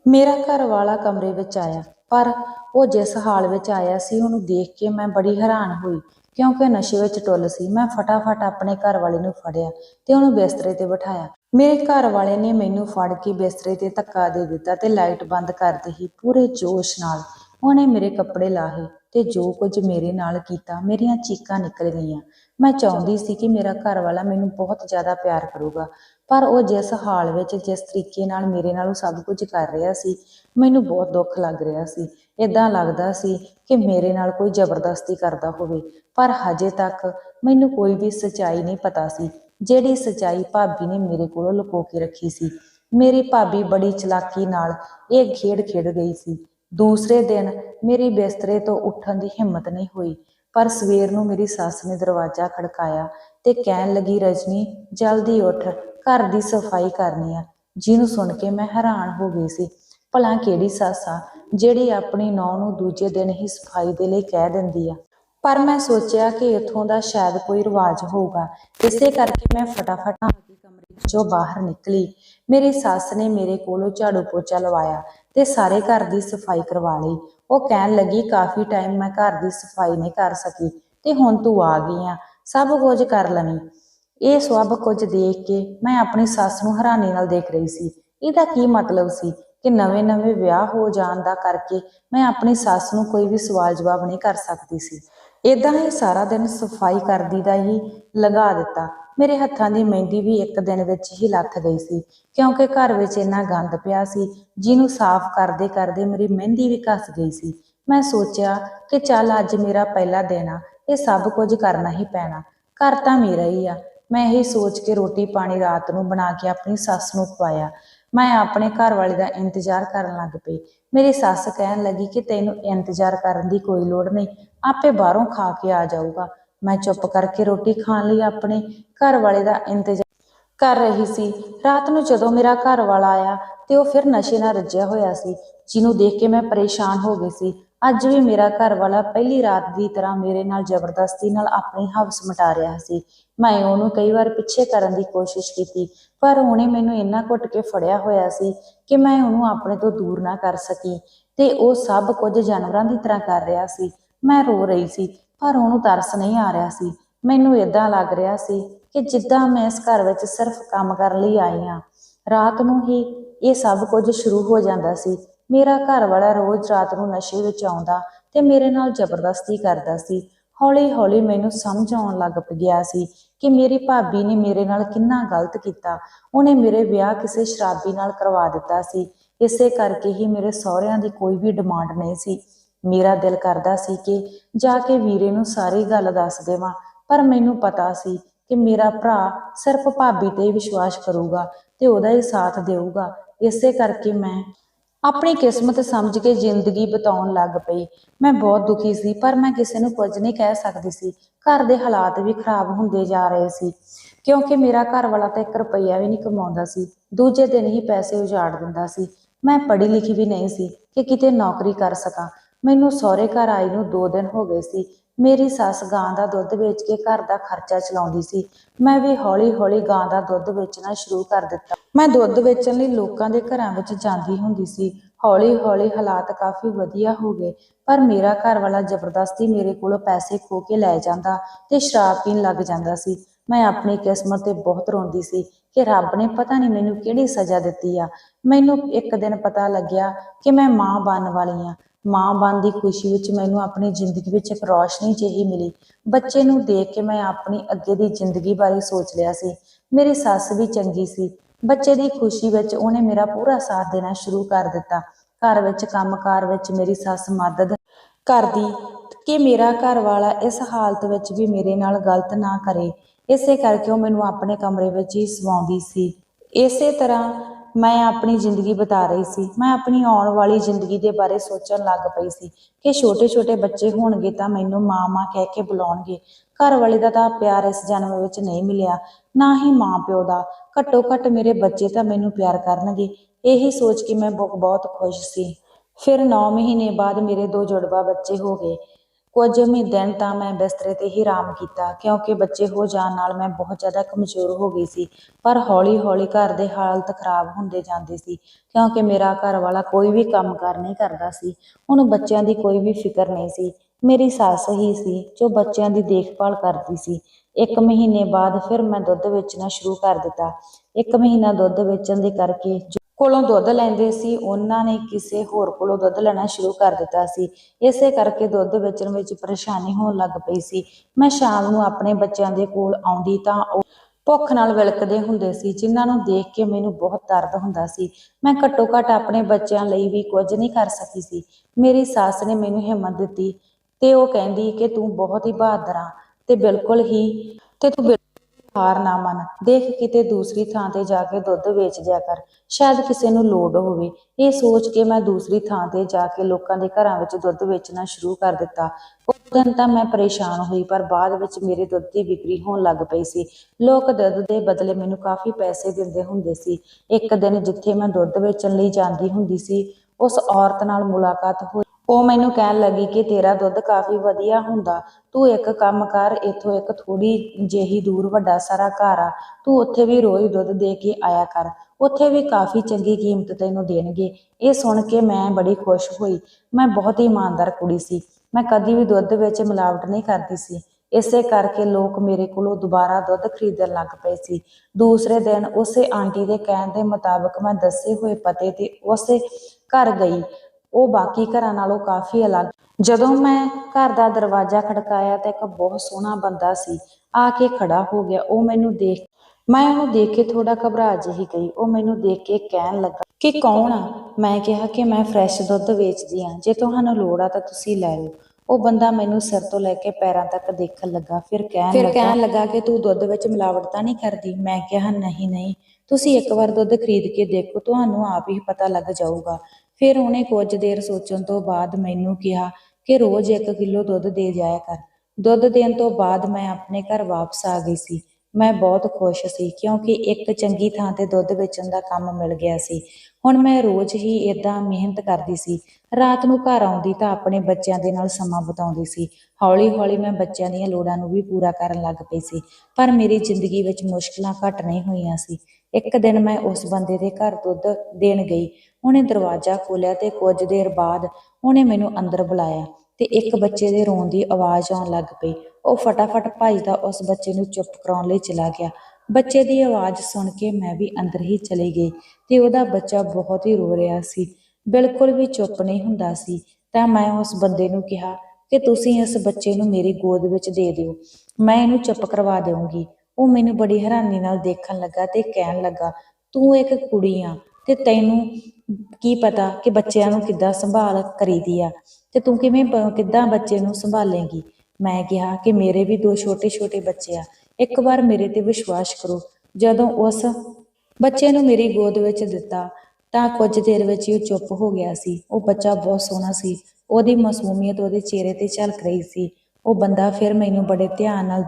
ਮੇਰਾ ਘਰ ਵਾਲਾ ਕਮਰੇ ਵਿੱਚ ਆਇਆ, ਪਰ ਉਹ ਜਿਸ ਹਾਲ ਵਿੱਚ ਆਇਆ ਸੀ ਉਹਨੂੰ ਦੇਖ ਕੇ ਮੈਂ ਬੜੀ ਹੈਰਾਨ ਹੋਈ, ਕਿਉਂਕਿ ਨਸ਼ੇ ਵਿੱਚ ਟੁੱਲ ਸੀ। ਮੈਂ ਫਟਾਫਟ ਆਪਣੇ ਘਰ ਵਾਲੇ ਨੂੰ ਫੜਿਆ ਤੇ ਉਹਨੂੰ ਬਿਸਤਰੇ ਤੇ ਬਿਠਾਇਆ। ਮੇਰੇ ਘਰ ਵਾਲੇ ਨੇ ਮੈਨੂੰ ਫੜ ਕੇ ਬਿਸਤਰੇ ਤੇ ਧੱਕਾ ਦੇ ਦਿੱਤਾ ਤੇ ਲਾਈਟ ਬੰਦ ਕਰਦੇ ਹੀ ਪੂਰੇ ਜੋਸ਼ ਨਾਲ। ਉਹਨੇ ਮੇਰੇ ਕੱਪੜੇ ਲਾਹੇ ਤੇ ਜੋ ਕੁਝ ਮੇਰੇ ਨਾਲ ਕੀਤਾ, ਮੇਰੀਆਂ ਚੀਕਾਂ ਨਿਕਲ ਗਈਆਂ। ਮੈਂ ਚਾਹੁੰਦੀ ਸੀ ਕਿ ਮੇਰਾ ਘਰ ਵਾਲਾ ਮੈਨੂੰ ਬਹੁਤ ਜ਼ਿਆਦਾ ਪਿਆਰ ਕਰੂਗਾ ਪਰ ਉਹ ਜਿਸ ਹਾਲ ਵਿੱਚ ਜਿਸ ਤਰੀਕੇ ਨਾਲ ਮੇਰੇ ਨਾਲ ਉਹ ਸਭ ਕੁਝ ਕਰ ਰਿਹਾ ਸੀ, ਮੈਨੂੰ ਬਹੁਤ ਦੁੱਖ ਲੱਗ ਰਿਹਾ ਸੀ। ਇਦਾਂ ਲੱਗਦਾ ਸੀ ਕਿ ਮੇਰੇ ਨਾਲ ਕੋਈ ਜ਼ਬਰਦਸਤੀ ਕਰਦਾ ਹੋਵੇ, ਪਰ ਹਜੇ ਤੱਕ ਮੈਨੂੰ ਕੋਈ ਵੀ ਸੱਚਾਈ ਨਹੀਂ ਪਤਾ ਸੀ। ਜਿਹੜੀ ਸੱਚਾਈ ਭਾਬੀ ਨੇ ਮੇਰੇ ਕੋਲੋਂ ਲੁਕੋ ਕੇ ਰੱਖੀ ਸੀ, ਮੇਰੀ ਭਾਬੀ ਬੜੀ ਚਲਾਕੀ ਨਾਲ ਇਹ ਖੇਡ ਖੇਡ ਗਈ ਸੀ। ਦੂਸਰੇ ਦਿਨ ਮੇਰੀ ਬਿਸਤਰੇ ਤੋਂ ਉੱਠਣ ਦੀ ਹਿੰਮਤ ਨਹੀਂ ਹੋਈ, ਪਰ ਸਵੇਰ ਨੂੰ ਮੇਰੀ ਸੱਸ ਨੇ ਦਰਵਾਜ਼ਾ ਖੜਕਾਇਆ ਤੇ ਕਹਿਣ ਲੱਗੀ, ਰਜਨੀ, ਜਲਦੀ ਉੱਠ। ਘਰ ਦੀ ਸਫ਼ਾਈ ਕਰਨੀ ਆ। ਜਿਹਨੂੰ ਸੁਣ ਕੇ ਮੈਂ ਹੈਰਾਨ ਹੋ ਗਈ ਸੀ। ਭਲਾ ਕਿਹੜੀ ਸੱਸ ਆ, ਜਿਹੜੀ ਆਪਣੀ ਨੌਂ ਨੂੰ ਦੂਜੇ ਦਿਨ ਹੀ ਸਫ਼ਾਈ ਦੇ ਲਈ ਕਹਿ ਦਿੰਦੀ ਆ। ਪਰ ਮੈਂ ਸੋਚਿਆ ਕਿ ਇੱਥੋਂ ਦਾ ਸ਼ਾਇਦ ਕੋਈ ਰਿਵਾਜ ਹੋਊਗਾ। ਇਸੇ ਕਰਕੇ ਮੈਂ ਫਟਾਫਟ ਨਹਾ ਕੇ ਕਮਰੇ ਵਿੱਚੋਂ ਬਾਹਰ ਨਿਕਲੀ। ਮੇਰੀ ਸੱਸ ਨੇ ਮੇਰੇ ਕੋਲੋਂ ਝਾੜੂ ਪੋਚਾ ਲਵਾਇਆ ਤੇ ਸਾਰੇ ਘਰ ਦੀ ਸਫ਼ਾਈ ਕਰਵਾ ਲਈ। ਉਹ ਕਹਿਣ ਲੱਗੀ, ਕਾਫੀ ਟਾਈਮ ਮੈਂ ਘਰ ਦੀ ਸਫ਼ਾਈ ਨਹੀਂ ਕਰ ਸਕੀ ਤੇ ਹੁਣ ਤੂੰ ਆ ਗਈ ਆ। ਸਭ ਕੁਝ ਕਰ ਲਵੀਂ। ਇਹ ਸਭ ਕੁਝ ਦੇਖ ਕੇ ਮੈਂ ਆਪਣੀ ਸੱਸ ਨੂੰ ਹੈਰਾਨੀ ਨਾਲ ਦੇਖ ਰਹੀ ਸੀ। ਇਹਦਾ ਕੀ ਮਤਲਬ ਸੀ ਕਿ ਨਵੇਂ-ਨਵੇਂ ਵਿਆਹ ਹੋ ਜਾਣ ਦਾ ਕਰਕੇ ਮੈਂ ਆਪਣੀ ਸੱਸ ਨੂੰ ਕੋਈ ਵੀ ਸਵਾਲ ਜਵਾਬ ਨਹੀਂ ਕਰ ਸਕਦੀ ਸੀ। ਇਦਾਂ ਹੀ ਸਾਰਾ ਦਿਨ ਸਫ਼ਾਈ ਕਰਦੀ ਦਾ ਹੀ ਲਗਾ ਦਿੱਤਾ। ਮੇਰੇ ਹੱਥਾਂ ਦੀ ਮਹਿੰਦੀ ਵੀ ਇੱਕ ਦਿਨ ਵਿੱਚ ਹੀ ਲੱਥ ਗਈ ਸੀ, ਕਿਉਂਕਿ ਘਰ ਵਿੱਚ ਇੰਨਾ ਗੰਦ ਪਿਆ ਸੀ, ਜਿਹਨੂੰ ਸਾਫ਼ ਕਰਦੇ ਕਰਦੇ ਮੇਰੀ ਮਹਿੰਦੀ ਵੀ ਘਸ ਗਈ ਸੀ। ਮੈਂ ਸੋਚਿਆ ਕਿ ਚੱਲ ਅੱਜ ਮੇਰਾ ਪਹਿਲਾ ਦਿਨ ਆ, ਇਹ ਸਭ ਕੁਝ ਕਰਨਾ ਹੀ ਪੈਣਾ। ਘਰ ਤਾਂ ਮੇਰਾ ਹੀ ਆ ਮੈਂ ਇਹ ਸੋਚ ਕੇ ਰੋਟੀ ਪਾਣੀ ਰਾਤ ਨੂੰ ਬਣਾ ਕੇ ਆਪਣੀ ਸੱਸ ਨੂੰ ਖਵਾਇਆ। ਮੈਂ ਆਪਣੇ ਘਰ ਵਾਲੇ ਦਾ ਇੰਤਜ਼ਾਰ ਕਰਨ ਲੱਗ ਪਈ। ਮੇਰੀ ਸੱਸ ਕਹਿਣ ਲੱਗੀ ਕਿ ਤੈਨੂੰ ਇੰਤਜ਼ਾਰ ਕਰਨ ਦੀ ਕੋਈ ਲੋੜ ਨਹੀਂ, ਆਪੇ ਬਾਹਰੋਂ ਖਾ ਕੇ ਆ ਜਾਊਗਾ। ਮੈਂ ਚੁੱਪ ਕਰਕੇ ਰੋਟੀ ਖਾਣ ਲਈ ਆਪਣੇ ਘਰ ਵਾਲੇ ਦਾ ਇੰਤਜ਼ਾਰ ਕਰ ਰਹੀ ਸੀ। ਰਾਤ ਨੂੰ ਜਦੋਂ ਮੇਰਾ ਘਰ ਵਾਲਾ ਆਇਆ ਤੇ ਉਹ ਫਿਰ ਨਸ਼ੇ ਨਾਲ ਰੱਜਿਆ ਹੋਇਆ ਸੀ, ਜਿਹਨੂੰ ਦੇਖ ਕੇ ਮੈਂ ਪਰੇਸ਼ਾਨ ਹੋ ਗਈ ਸੀ। ਅੱਜ ਵੀ ਮੇਰਾ ਘਰ ਵਾਲਾ ਪਹਿਲੀ ਰਾਤ ਦੀ ਤਰ੍ਹਾਂ ਮੇਰੇ ਨਾਲ ਜ਼ਬਰਦਸਤੀ ਨਾਲ ਆਪਣੀ ਹਵਸ ਮਟਾ ਰਿਹਾ ਸੀ। ਮੈਂ ਉਹਨੂੰ ਕਈ ਵਾਰ ਪਿੱਛੇ ਕਰਨ ਦੀ ਕੋਸ਼ਿਸ਼ ਕੀਤੀ, ਪਰ ਉਹਨੇ ਮੈਨੂੰ ਇੰਨਾ ਘੁੱਟ ਕੇ ਫੜਿਆ ਹੋਇਆ ਸੀ ਕਿ ਮੈਂ ਉਹਨੂੰ ਆਪਣੇ ਤੋਂ ਦੂਰ ਨਾ ਕਰ ਸਕੀ ਤੇ ਉਹ ਸਭ ਕੁਝ ਜਾਨਵਰਾਂ ਦੀ ਤਰ੍ਹਾਂ ਕਰ ਰਿਹਾ ਸੀ। ਮੈਂ ਰੋ ਰਹੀ ਸੀ, ਪਰ ਉਹਨੂੰ ਤਰਸ ਨਹੀਂ ਆ ਰਿਹਾ ਸੀ। ਮੈਨੂੰ ਇਦਾਂ ਲੱਗ ਰਿਹਾ ਸੀ ਕਿ ਜਿੱਦਾਂ ਮੈਂ ਇਸ ਘਰ ਵਿੱਚ ਸਿਰਫ ਕੰਮ ਕਰਨ ਲਈ ਆਈ ਹਾਂ। ਰਾਤ ਨੂੰ ਹੀ ਇਹ ਸਭ ਕੁਝ ਸ਼ੁਰੂ ਹੋ ਜਾਂਦਾ ਸੀ। ਮੇਰਾ ਘਰ ਵਾਲਾ ਰੋਜ਼ ਰਾਤ ਨੂੰ ਨਸ਼ੇ ਵਿੱਚ ਆਉਂਦਾ ਤੇ ਮੇਰੇ ਨਾਲ ਜ਼ਬਰਦਸਤੀ ਕਰਦਾ ਸੀ। ਹੌਲੀ ਹੌਲੀ ਮੈਨੂੰ ਸਮਝ ਆਉਣ ਲੱਗ ਗਿਆ ਸੀ ਕਿ ਮੇਰੀ ਭਾਬੀ ਨੇ ਮੇਰੇ ਨਾਲ ਕਿੰਨਾ ਗਲਤ ਕੀਤਾ। ਉਹਨੇ ਮੇਰੇ ਵਿਆਹ ਕਿਸੇ ਸ਼ਰਾਬੀ ਨਾਲ ਕਰਵਾ ਦਿੱਤਾ ਸੀ। ਇਸੇ ਕਰਕੇ ਹੀ ਮੇਰੇ ਸਹੁਰਿਆਂ ਦੀ ਕੋਈ ਵੀ ਡਿਮਾਂਡ ਨਹੀਂ ਸੀ। ਮੇਰਾ ਦਿਲ ਕਰਦਾ ਸੀ ਕਿ ਜਾ ਕੇ ਵੀਰੇ ਨੂੰ ਸਾਰੀ ਗੱਲ ਦੱਸ ਦੇਵਾਂ, ਪਰ ਮੈਨੂੰ ਪਤਾ ਸੀ ਕਿ ਮੇਰਾ ਭਰਾ ਸਿਰਫ ਭਾਬੀ ਤੇ ਵਿਸ਼ਵਾਸ ਕਰੂਗਾ ਤੇ ਉਹਦਾ ਹੀ ਸਾਥ ਦੇਊਗਾ। ਇਸੇ ਕਰਕੇ ਮੈਂ ਆਪਣੀ ਕਿਸਮਤ ਸਮਝ ਕੇ ਜ਼ਿੰਦਗੀ ਬਿਤਾਉਣ ਲੱਗ ਪਈ। ਮੈਂ ਬਹੁਤ ਦੁਖੀ ਸੀ, ਪਰ ਮੈਂ ਕਿਸੇ ਨੂੰ ਕੁਝ ਨਹੀਂ ਕਹਿ ਸਕਦੀ ਸੀ। ਘਰ ਦੇ ਹਾਲਾਤ ਵੀ ਖਰਾਬ ਹੁੰਦੇ ਜਾ ਰਹੇ ਸੀ, ਕਿਉਂਕਿ ਮੇਰਾ ਘਰ ਵਾਲਾ ਤਾਂ 1 ਰੁਪਈਆ ਵੀ ਨਹੀਂ ਕਮਾਉਂਦਾ ਸੀ, ਦੂਜੇ ਦਿਨ ਹੀ ਪੈਸੇ ਉਜਾੜ ਦਿੰਦਾ ਸੀ। ਮੈਂ ਪੜ੍ਹੀ ਲਿਖੀ ਵੀ ਨਹੀਂ ਸੀ ਕਿ ਕਿਤੇ ਨੌਕਰੀ ਕਰ ਸਕਾਂ। ਮੈਨੂੰ ਸਹੁਰੇ ਘਰ ਆਈ ਨੂੰ 2 ਦਿਨ ਹੋ ਗਏ ਸੀ ਮੇਰੀ ਸੱਸ ਗਾਂ ਦਾ ਦੁੱਧ ਵੇਚ ਕੇ ਘਰ ਦਾ ਖਰਚਾ ਚਲਾਉਂਦੀ ਸੀ। ਮੈਂ ਵੀ ਹੌਲੀ-ਹੌਲੀ ਗਾਂ ਦਾ ਦੁੱਧ ਵੇਚਣਾ ਸ਼ੁਰੂ ਕਰ ਦਿੱਤਾ। ਮੈਂ ਦੁੱਧ ਵੇਚਣ ਲਈ ਲੋਕਾਂ ਦੇ ਘਰਾਂ ਵਿੱਚ ਜਾਂਦੀ ਹੁੰਦੀ ਸੀ। ਹੌਲੀ-ਹੌਲੀ ਹਾਲਾਤ ਕਾਫੀ ਵਧੀਆ ਹੋ ਗਏ, ਪਰ ਮੇਰਾ ਘਰ ਵਾਲਾ ਜ਼ਬਰਦਸਤੀ ਮੇਰੇ ਕੋਲੋਂ ਪੈਸੇ ਖੋ ਕੇ ਲੈ ਜਾਂਦਾ ਤੇ ਸ਼ਰਾਬ ਪੀਣ ਲੱਗ ਜਾਂਦਾ ਸੀ। ਮੈਂ ਆਪਣੀ ਕਿਸਮਤ ਤੇ ਬਹੁਤ ਰੋਂਦੀ ਸੀ ਕਿ ਰੱਬ ਨੇ ਪਤਾ ਨਹੀਂ ਮੈਨੂੰ ਕਿਹੜੀ ਸਜ਼ਾ ਦਿੱਤੀ ਆ। ਮੈਨੂੰ ਇੱਕ ਦਿਨ ਪਤਾ ਲੱਗਿਆ ਕਿ ਮੈਂ ਮਾਂ ਬਣਨ ਵਾਲੀ ਆ। ਮਾਂ ਬਣ ਦੀ ਖੁਸ਼ੀ ਵਿੱਚ ਮੈਨੂੰ ਆਪਣੀ ਜ਼ਿੰਦਗੀ ਵਿੱਚ ਇੱਕ ਰੌਸ਼ਨੀ ਜਿਹੀ ਮਿਲੀ। ਬੱਚੇ ਨੂੰ ਦੇਖ ਕੇ ਮੈਂ ਆਪਣੀ ਅੱਗੇ ਦੀ ਜ਼ਿੰਦਗੀ ਬਾਰੇ ਸੋਚ ਲਿਆ ਸੀ। ਮੇਰੀ ਸੱਸ ਵੀ ਚੰਗੀ ਸੀ। ਬੱਚੇ ਦੀ ਖੁਸ਼ੀ ਵਿੱਚ ਉਹਨੇ ਮੇਰਾ ਪੂਰਾ ਸਾਥ ਦੇਣਾ ਸ਼ੁਰੂ ਕਰ ਦਿੱਤਾ। ਘਰ ਵਿੱਚ ਕੰਮਕਾਰ ਵਿੱਚ ਮੇਰੀ ਸੱਸ ਮਦਦ ਕਰਦੀ ਕਿ ਮੇਰਾ ਘਰ ਵਾਲਾ ਇਸ ਹਾਲਤ ਵਿੱਚ ਵੀ ਮੇਰੇ ਨਾਲ ਗਲਤ ਨਾ ਕਰੇ। ਇਸੇ ਕਰਕੇ ਉਹ ਮੈਨੂੰ ਆਪਣੇ ਕਮਰੇ ਵਿੱਚ ਹੀ ਸਵਾਉਂਦੀ ਸੀ। ਇਸੇ ਤਰ੍ਹਾਂ ਮੈਂ ਆਪਣੀ ਜ਼ਿੰਦਗੀ ਬਿਤਾ ਰਹੀ ਸੀ। ਮੈਂ ਆਪਣੀ ਆਉਣ ਵਾਲੀ ਜ਼ਿੰਦਗੀ ਦੇ ਬਾਰੇ ਸੋਚਣ ਲੱਗ ਪਈ ਸੀ ਕਿ ਛੋਟੇ-ਛੋਟੇ ਬੱਚੇ ਹੋਣਗੇ ਤਾਂ ਮੈਨੂੰ ਮਾਂ ਮਾਂ ਕਹਿ ਕੇ ਬੁਲਾਉਣਗੇ। ਘਰ ਵਾਲੇ ਦਾ ਤਾਂ ਪਿਆਰ ਇਸ ਜਨਮ ਵਿੱਚ ਨਹੀਂ ਮਿਲਿਆ, ਨਾ ਹੀ ਮਾਂ ਪਿਓ ਦਾ। ਘੱਟੋ ਘੱਟ ਮੇਰੇ ਬੱਚੇ ਤਾਂ ਮੈਨੂੰ ਪਿਆਰ ਕਰਨਗੇ। ਇਹੀ ਸੋਚ ਕੇ ਮੈਂ ਬਹੁ- ਬਹੁਤ ਖੁਸ਼ ਸੀ। ਫਿਰ 9 ਮਹੀਨੇ ਬਾਅਦ ਮੇਰੇ ਦੋ ਜੁੜਵਾ ਬੱਚੇ ਹੋ ਗਏ। ਕੁਝ ਮਹੀਨੇ ਦਿਨ ਤਾਂ ਮੈਂ ਬਿਸਤਰੇ ਤੇ ਹੀ ਆਰਾਮ ਕੀਤਾ, ਕਿਉਂਕਿ ਬੱਚੇ ਹੋ ਜਾਣ ਨਾਲ ਮੈਂ ਬਹੁਤ ਜ਼ਿਆਦਾ ਕਮਜ਼ੋਰ ਹੋ ਗਈ ਸੀ, ਪਰ ਹੌਲੀ-ਹੌਲੀ ਘਰ ਦੇ ਹਾਲਤ ਖਰਾਬ ਹੁੰਦੇ ਜਾਂਦੇ ਸੀ, ਕਿਉਂਕਿ ਮੇਰਾ ਘਰ ਵਾਲਾ ਕੋਈ ਵੀ ਕੰਮ ਕਰ ਨਹੀਂ ਕਰਦਾ ਸੀ, ਹੁਣ ਬੱਚਿਆਂ ਦੀ ਕੋਈ ਵੀ ਫਿਕਰ ਨਹੀਂ ਸੀ, ਮੇਰੀ ਸੱਸ ਹੀ ਸੀ ਜੋ ਬੱਚਿਆਂ ਦੀ ਦੇਖਭਾਲ ਕਰਦੀ ਸੀ, ਇੱਕ ਮਹੀਨੇ ਬਾਅਦ ਫਿਰ ਮੈਂ ਦੁੱਧ ਵੇਚਣਾ ਸ਼ੁਰੂ ਕਰ ਦਿੱਤਾ, ਇੱਕ ਮਹੀਨਾ ਦੁੱਧ ਵੇਚਣ ਦੇ ਕਰਕੇ ਕੋਲੋਂ ਦੁੱਧ ਲੈਂਦੇ ਸੀ, ਉਹਨਾਂ ਨੇ ਕਿਸੇ ਹੋਰ ਕੋਲੋਂ ਦੁੱਧ ਲੈਣਾ ਸ਼ੁਰੂ ਕਰ ਦਿੱਤਾ ਸੀ। ਇਸੇ ਕਰਕੇ ਦੁੱਧ ਵੇਚਣ ਵਿੱਚ ਪਰੇਸ਼ਾਨੀ ਹੋਣ ਲੱਗ ਪਈ ਸੀ। ਮੈਂ ਸ਼ਾਮ ਨੂੰ ਆਪਣੇ ਬੱਚਿਆਂ ਦੇ ਕੋਲ ਆਉਂਦੀ ਤਾਂ ਉਹ ਭੁੱਖ ਨਾਲ ਵਿਲਕਦੇ ਹੁੰਦੇ ਸੀ, ਜਿਨ੍ਹਾਂ ਨੂੰ ਦੇਖ ਕੇ ਮੈਨੂੰ ਬਹੁਤ ਦਰਦ ਹੁੰਦਾ ਸੀ। ਮੈਂ ਘੱਟੋ ਘੱਟ ਆਪਣੇ ਬੱਚਿਆਂ ਲਈ ਵੀ ਕੁਝ ਨਹੀਂ ਕਰ ਸਕੀ ਸੀ। ਮੇਰੀ ਸੱਸ ਨੇ ਮੈਨੂੰ ਹਿੰਮਤ ਦਿੱਤੀ ਤੇ ਉਹ ਕਹਿੰਦੀ ਕਿ ਤੂੰ ਬਹੁਤ ਹੀ ਬਹਾਦਰ ਆ ਤੇ ਬਿਲਕੁਲ ਹੀ, ਤੇ ਤੂੰ ਬਿਲਕੁਲ ਹਾਰ ਨਾ ਮੰਨ। ਦੇਖ ਕਿਤੇ ਦੂਸਰੀ ਥਾਂ ਤੇ ਜਾ ਕੇ ਦੁੱਧ ਵੇਚ ਦਿਆ ਕਰ। ਸ਼ਾਇਦ ਕਿਸੇ ਨੂੰ ਲੋੜ ਹੋਵੇ। ਇਹ ਸੋਚ ਕੇ ਮੈਂ ਦੂਸਰੀ ਥਾਂ ਤੇ ਜਾ ਕੇ ਲੋਕਾਂ ਦੇ ਘਰਾਂ ਵਿੱਚ ਦੁੱਧ ਵੇਚਣਾ ਸ਼ੁਰੂ ਕਰ ਦਿੱਤਾ। ਉਸ ਦਿਨ ਤਾਂ ਮੈਂ ਪਰੇਸ਼ਾਨ ਹੋਈ, ਪਰ ਬਾਅਦ ਵਿੱਚ ਮੇਰੇ ਦੁੱਧ ਦੀ ਵਿਕਰੀ ਹੋਣ ਲੱਗ ਪਈ ਸੀ। ਲੋਕ ਦੁੱਧ ਦੇ ਬਦਲੇ ਮੈਨੂੰ ਕਾਫੀ ਪੈਸੇ ਦਿੰਦੇ ਹੁੰਦੇ ਸੀ। ਇੱਕ ਦਿਨ ਜਿੱਥੇ ਮੈਂ ਦੁੱਧ ਵੇਚਣ ਲਈ ਜਾਂਦੀ ਹੁੰਦੀ ਸੀ, ਉਸ ਔਰਤ ਨਾਲ ਮੁਲਾਕਾਤ ਹੋਈ। ਉਹ ਮੈਨੂੰ ਕਹਿਣ ਲੱਗੀ ਕਿ ਤੇਰਾ ਦੁੱਧ ਕਾਫੀ ਵਧੀਆ ਹੁੰਦਾ। ਤੂੰ ਇੱਕ ਕੰਮ ਕਰ, ਇੱਥੋਂ ਇੱਕ ਥੋੜੀ ਜਿਹੀ ਦੂਰ ਵੱਡਾ ਸਾਰਾ ਘਰ ਆ। ਤੂੰ ਉੱਥੇ ਵੀ ਰੋਜ਼ ਦੁੱਧ ਦੇ ਕੇ ਆਇਆ ਕਰ। ਉੱਥੇ ਵੀ ਕਾਫੀ ਚੰਗੀ ਕੀਮਤ ਤੈਨੂੰ ਦੇਣਗੇ। ਇਹ ਸੁਣ ਕੇ ਮੈਂ ਬੜੀ ਖੁਸ਼ ਹੋਈ। ਮੈਂ ਬਹੁਤ ਹੀ ਇਮਾਨਦਾਰ ਕੁੜੀ ਸੀ। ਮੈਂ ਕਦੀ ਵੀ ਦੁੱਧ ਵਿੱਚ ਮਿਲਾਵਟ ਨਹੀਂ ਕਰਦੀ ਸੀ। ਇਸੇ ਕਰਕੇ ਲੋਕ ਮੇਰੇ ਕੋਲੋਂ ਦੁਬਾਰਾ ਦੁੱਧ ਖਰੀਦਣ ਲੱਗ ਪਏ ਸੀ। ਦੂਸਰੇ ਦਿਨ ਉਸੇ ਆਂਟੀ ਦੇ ਕਹਿਣ ਦੇ ਮੁਤਾਬਕ ਮੈਂ ਦੱਸੇ ਹੋਏ ਪਤੇ ਤੇ ਉਸੇ ਘਰ ਗਈ। ਉਹ ਬਾਕੀ ਘਰਾਂ ਨਾਲੋਂ ਕਾਫੀ ਅਲੱਗ। ਜਦੋਂ ਮੈਂ ਘਰ ਦਾ ਦਰਵਾਜ਼ਾ ਖੜਕਾਇਆ ਤਾਂ ਇੱਕ ਬਹੁਤ ਸੋਹਣਾ ਬੰਦਾ ਸੀ ਆ ਕੇ ਖੜਾ ਹੋ ਗਿਆ। ਉਹ ਮੈਨੂੰ ਦੇਖ ਮੈਂ ਉਹਨੂੰ ਦੇਖ ਕੇ ਥੋੜਾ ਘਬਰਾ ਜਿਹੀ ਗਈ। ਉਹ ਮੈਨੂੰ ਦੇਖ ਕੇ ਕਹਿਣ ਲੱਗਾ ਕਿ ਕੌਣ ਆ? ਮੈਂ ਕਿਹਾ ਕਿ ਮੈਂ ਫਰੈਸ਼ ਦੁੱਧ ਵੇਚਦੀ ਆ ਜੇ ਤੁਹਾਨੂੰ ਲੋੜ ਆ ਤਾਂ ਤੁਸੀਂ ਲੈ ਲਓ ਉਹ ਬੰਦਾ ਮੈਨੂੰ ਸਿਰ ਤੋਂ ਲੈ ਕੇ ਪੈਰਾਂ ਤੱਕ ਦੇਖਣ ਲੱਗਾ। ਫਿਰ ਕਹਿਣ ਫਿਰ ਕਹਿਣ ਲੱਗਾ ਕਿ ਤੂੰ ਦੁੱਧ ਵਿੱਚ ਮਿਲਾਵਟ ਤਾਂ ਨਹੀਂ ਕਰਦੀ? ਮੈਂ ਕਿਹਾ ਨਹੀਂ ਨਹੀਂ। ਤੁਸੀਂ ਇੱਕ ਵਾਰ ਦੁੱਧ ਖਰੀਦ ਕੇ ਦੇਖੋ। ਤੁਹਾਨੂੰ ਆਪ ਹੀ ਪਤਾ ਲੱਗ ਜਾਊਗਾ। ਫਿਰ ਉਹਨੇ ਕੁਝ ਦੇਰ ਸੋਚਣ ਤੋਂ ਬਾਅਦ ਮੈਨੂੰ ਕਿਹਾ ਕਿ ਰੋਜ਼ 1 ਕਿਲੋ ਦੁੱਧ ਦੇ ਜਾਇਆ ਕਰ। ਦੁੱਧ ਦੇਣ ਤੋਂ ਬਾਅਦ ਮੈਂ ਆਪਣੇ ਘਰ ਵਾਪਸ ਆ ਗਈ ਸੀ। ਮੈਂ ਬਹੁਤ ਖੁਸ਼ ਸੀ ਕਿਉਂਕਿ ਇੱਕ ਚੰਗੀ ਥਾਂ ਤੇ ਦੁੱਧ ਵੇਚਣ ਦਾ ਕੰਮ ਮਿਲ ਗਿਆ ਸੀ। ਹੁਣ ਮੈਂ ਰੋਜ਼ ਹੀ ਇਦਾਂ ਮਿਹਨਤ ਕਰਦੀ ਸੀ। ਰਾਤ ਨੂੰ ਘਰ ਆਉਂਦੀ ਤਾਂ ਆਪਣੇ ਬੱਚਿਆਂ ਦੇ ਨਾਲ ਸਮਾਂ ਬਿਤਾਉਂਦੀ ਸੀ। ਹੌਲੀ-ਹੌਲੀ ਮੈਂ ਬੱਚਿਆਂ ਦੀਆਂ ਲੋੜਾਂ ਨੂੰ ਵੀ ਪੂਰਾ ਕਰਨ ਲੱਗ ਪਈ ਸੀ। ਪਰ ਮੇਰੀ ਜ਼ਿੰਦਗੀ ਵਿੱਚ ਮੁਸ਼ਕਲਾਂ ਘੱਟ ਨਹੀਂ ਹੋਈਆਂ ਸੀ। ਇੱਕ ਦਿਨ ਮੈਂ ਉਸ ਬੰਦੇ ਦੇ ਘਰ ਦੁੱਧ ਦੇਣ ਗਈ। ਉਹਨੇ ਦਰਵਾਜ਼ਾ ਖੋਲ੍ਹਿਆ ਤੇ ਕੁਝ ਦੇਰ ਬਾਅਦ ਉਹਨੇ ਮੈਨੂੰ ਅੰਦਰ ਬੁਲਾਇਆ ਤੇ ਇੱਕ ਬੱਚੇ ਦੇ ਰੋਣ ਦੀ ਆਵਾਜ਼ ਆਉਣ ਲੱਗ ਪਈ। ਉਹ ਫਟਾਫਟ ਭੱਜਦਾ ਉਸ ਬੱਚੇ ਨੂੰ ਚੁੱਪ ਕਰਾਉਣ ਲਈ ਚਲਾ ਗਿਆ। ਬੱਚੇ ਦੀ ਆਵਾਜ਼ ਸੁਣ ਕੇ ਮੈਂ ਵੀ ਅੰਦਰ ਹੀ ਚਲੀ ਗਈ ਤੇ ਉਹਦਾ ਬੱਚਾ ਬਹੁਤ ਹੀ ਰੋ ਰਿਹਾ ਸੀ। ਬਿਲਕੁਲ ਵੀ ਚੁੱਪ ਨਹੀਂ ਹੁੰਦਾ ਸੀ। ਤਾਂ ਮੈਂ ਉਸ ਬੰਦੇ ਨੂੰ ਕਿਹਾ ਕਿ ਤੁਸੀਂ ਇਸ ਬੱਚੇ ਨੂੰ ਮੇਰੀ ਗੋਦ ਵਿੱਚ ਦੇ ਦਿਓ। ਮੈਂ ਇਹਨੂੰ ਚੁੱਪ ਕਰਵਾ ਦੇਵਾਂਗੀ। ਉਹ ਮੈਨੂੰ ਬੜੀ ਹੈਰਾਨੀ ਨਾਲ ਦੇਖਣ ਲੱਗਾ ਤੇ ਕਹਿਣ ਲੱਗਾ, ਤੂੰ ਇੱਕ ਕੁੜੀ ਆ ਤੇ ਤੈਨੂੰ ਕੀ ਪਤਾ ਕਿ ਬੱਚਿਆਂ ਨੂੰ ਕਿੱਦਾਂ ਸੰਭਾਲ ਕਰੀਦੀ ਆ ਤੇ ਤੂੰ ਕਿਵੇਂ ਕਿੱਦਾਂ ਬੱਚੇ ਨੂੰ ਸੰਭਾਲੇਂਗੀ? ਮੈਂ ਕਿਹਾ ਕਿ ਮੇਰੇ ਵੀ ਦੋ ਛੋਟੇ ਛੋਟੇ ਬੱਚੇ ਆ, ਇੱਕ ਵਾਰ ਮੇਰੇ ਤੇ ਵਿਸ਼ਵਾਸ ਕਰੋ, ਜਦੋਂ ਉਸ ਬੱਚੇ ਨੂੰ ਮੇਰੀ ਗੋਦ ਵਿੱਚ ਦਿੱਤਾ ਤਾਂ ਕੁਝ ਦੇਰ ਵਿੱਚ ਹੀ ਉਹ ਚੁੱਪ ਹੋ ਗਿਆ ਸੀ, ਉਹ ਬੱਚਾ ਬਹੁਤ ਸੋਹਣਾ ਸੀ, ਉਹਦੀ ਮਾਸੂਮੀਅਤ ਉਹਦੇ ਚਿਹਰੇ ਤੇ ਝਲਕ ਰਹੀ ਸੀ, ਉਹ ਬੰਦਾ ਫਿਰ ਮੈਨੂੰ ਬੜੇ ਧਿਆਨ ਨਾਲ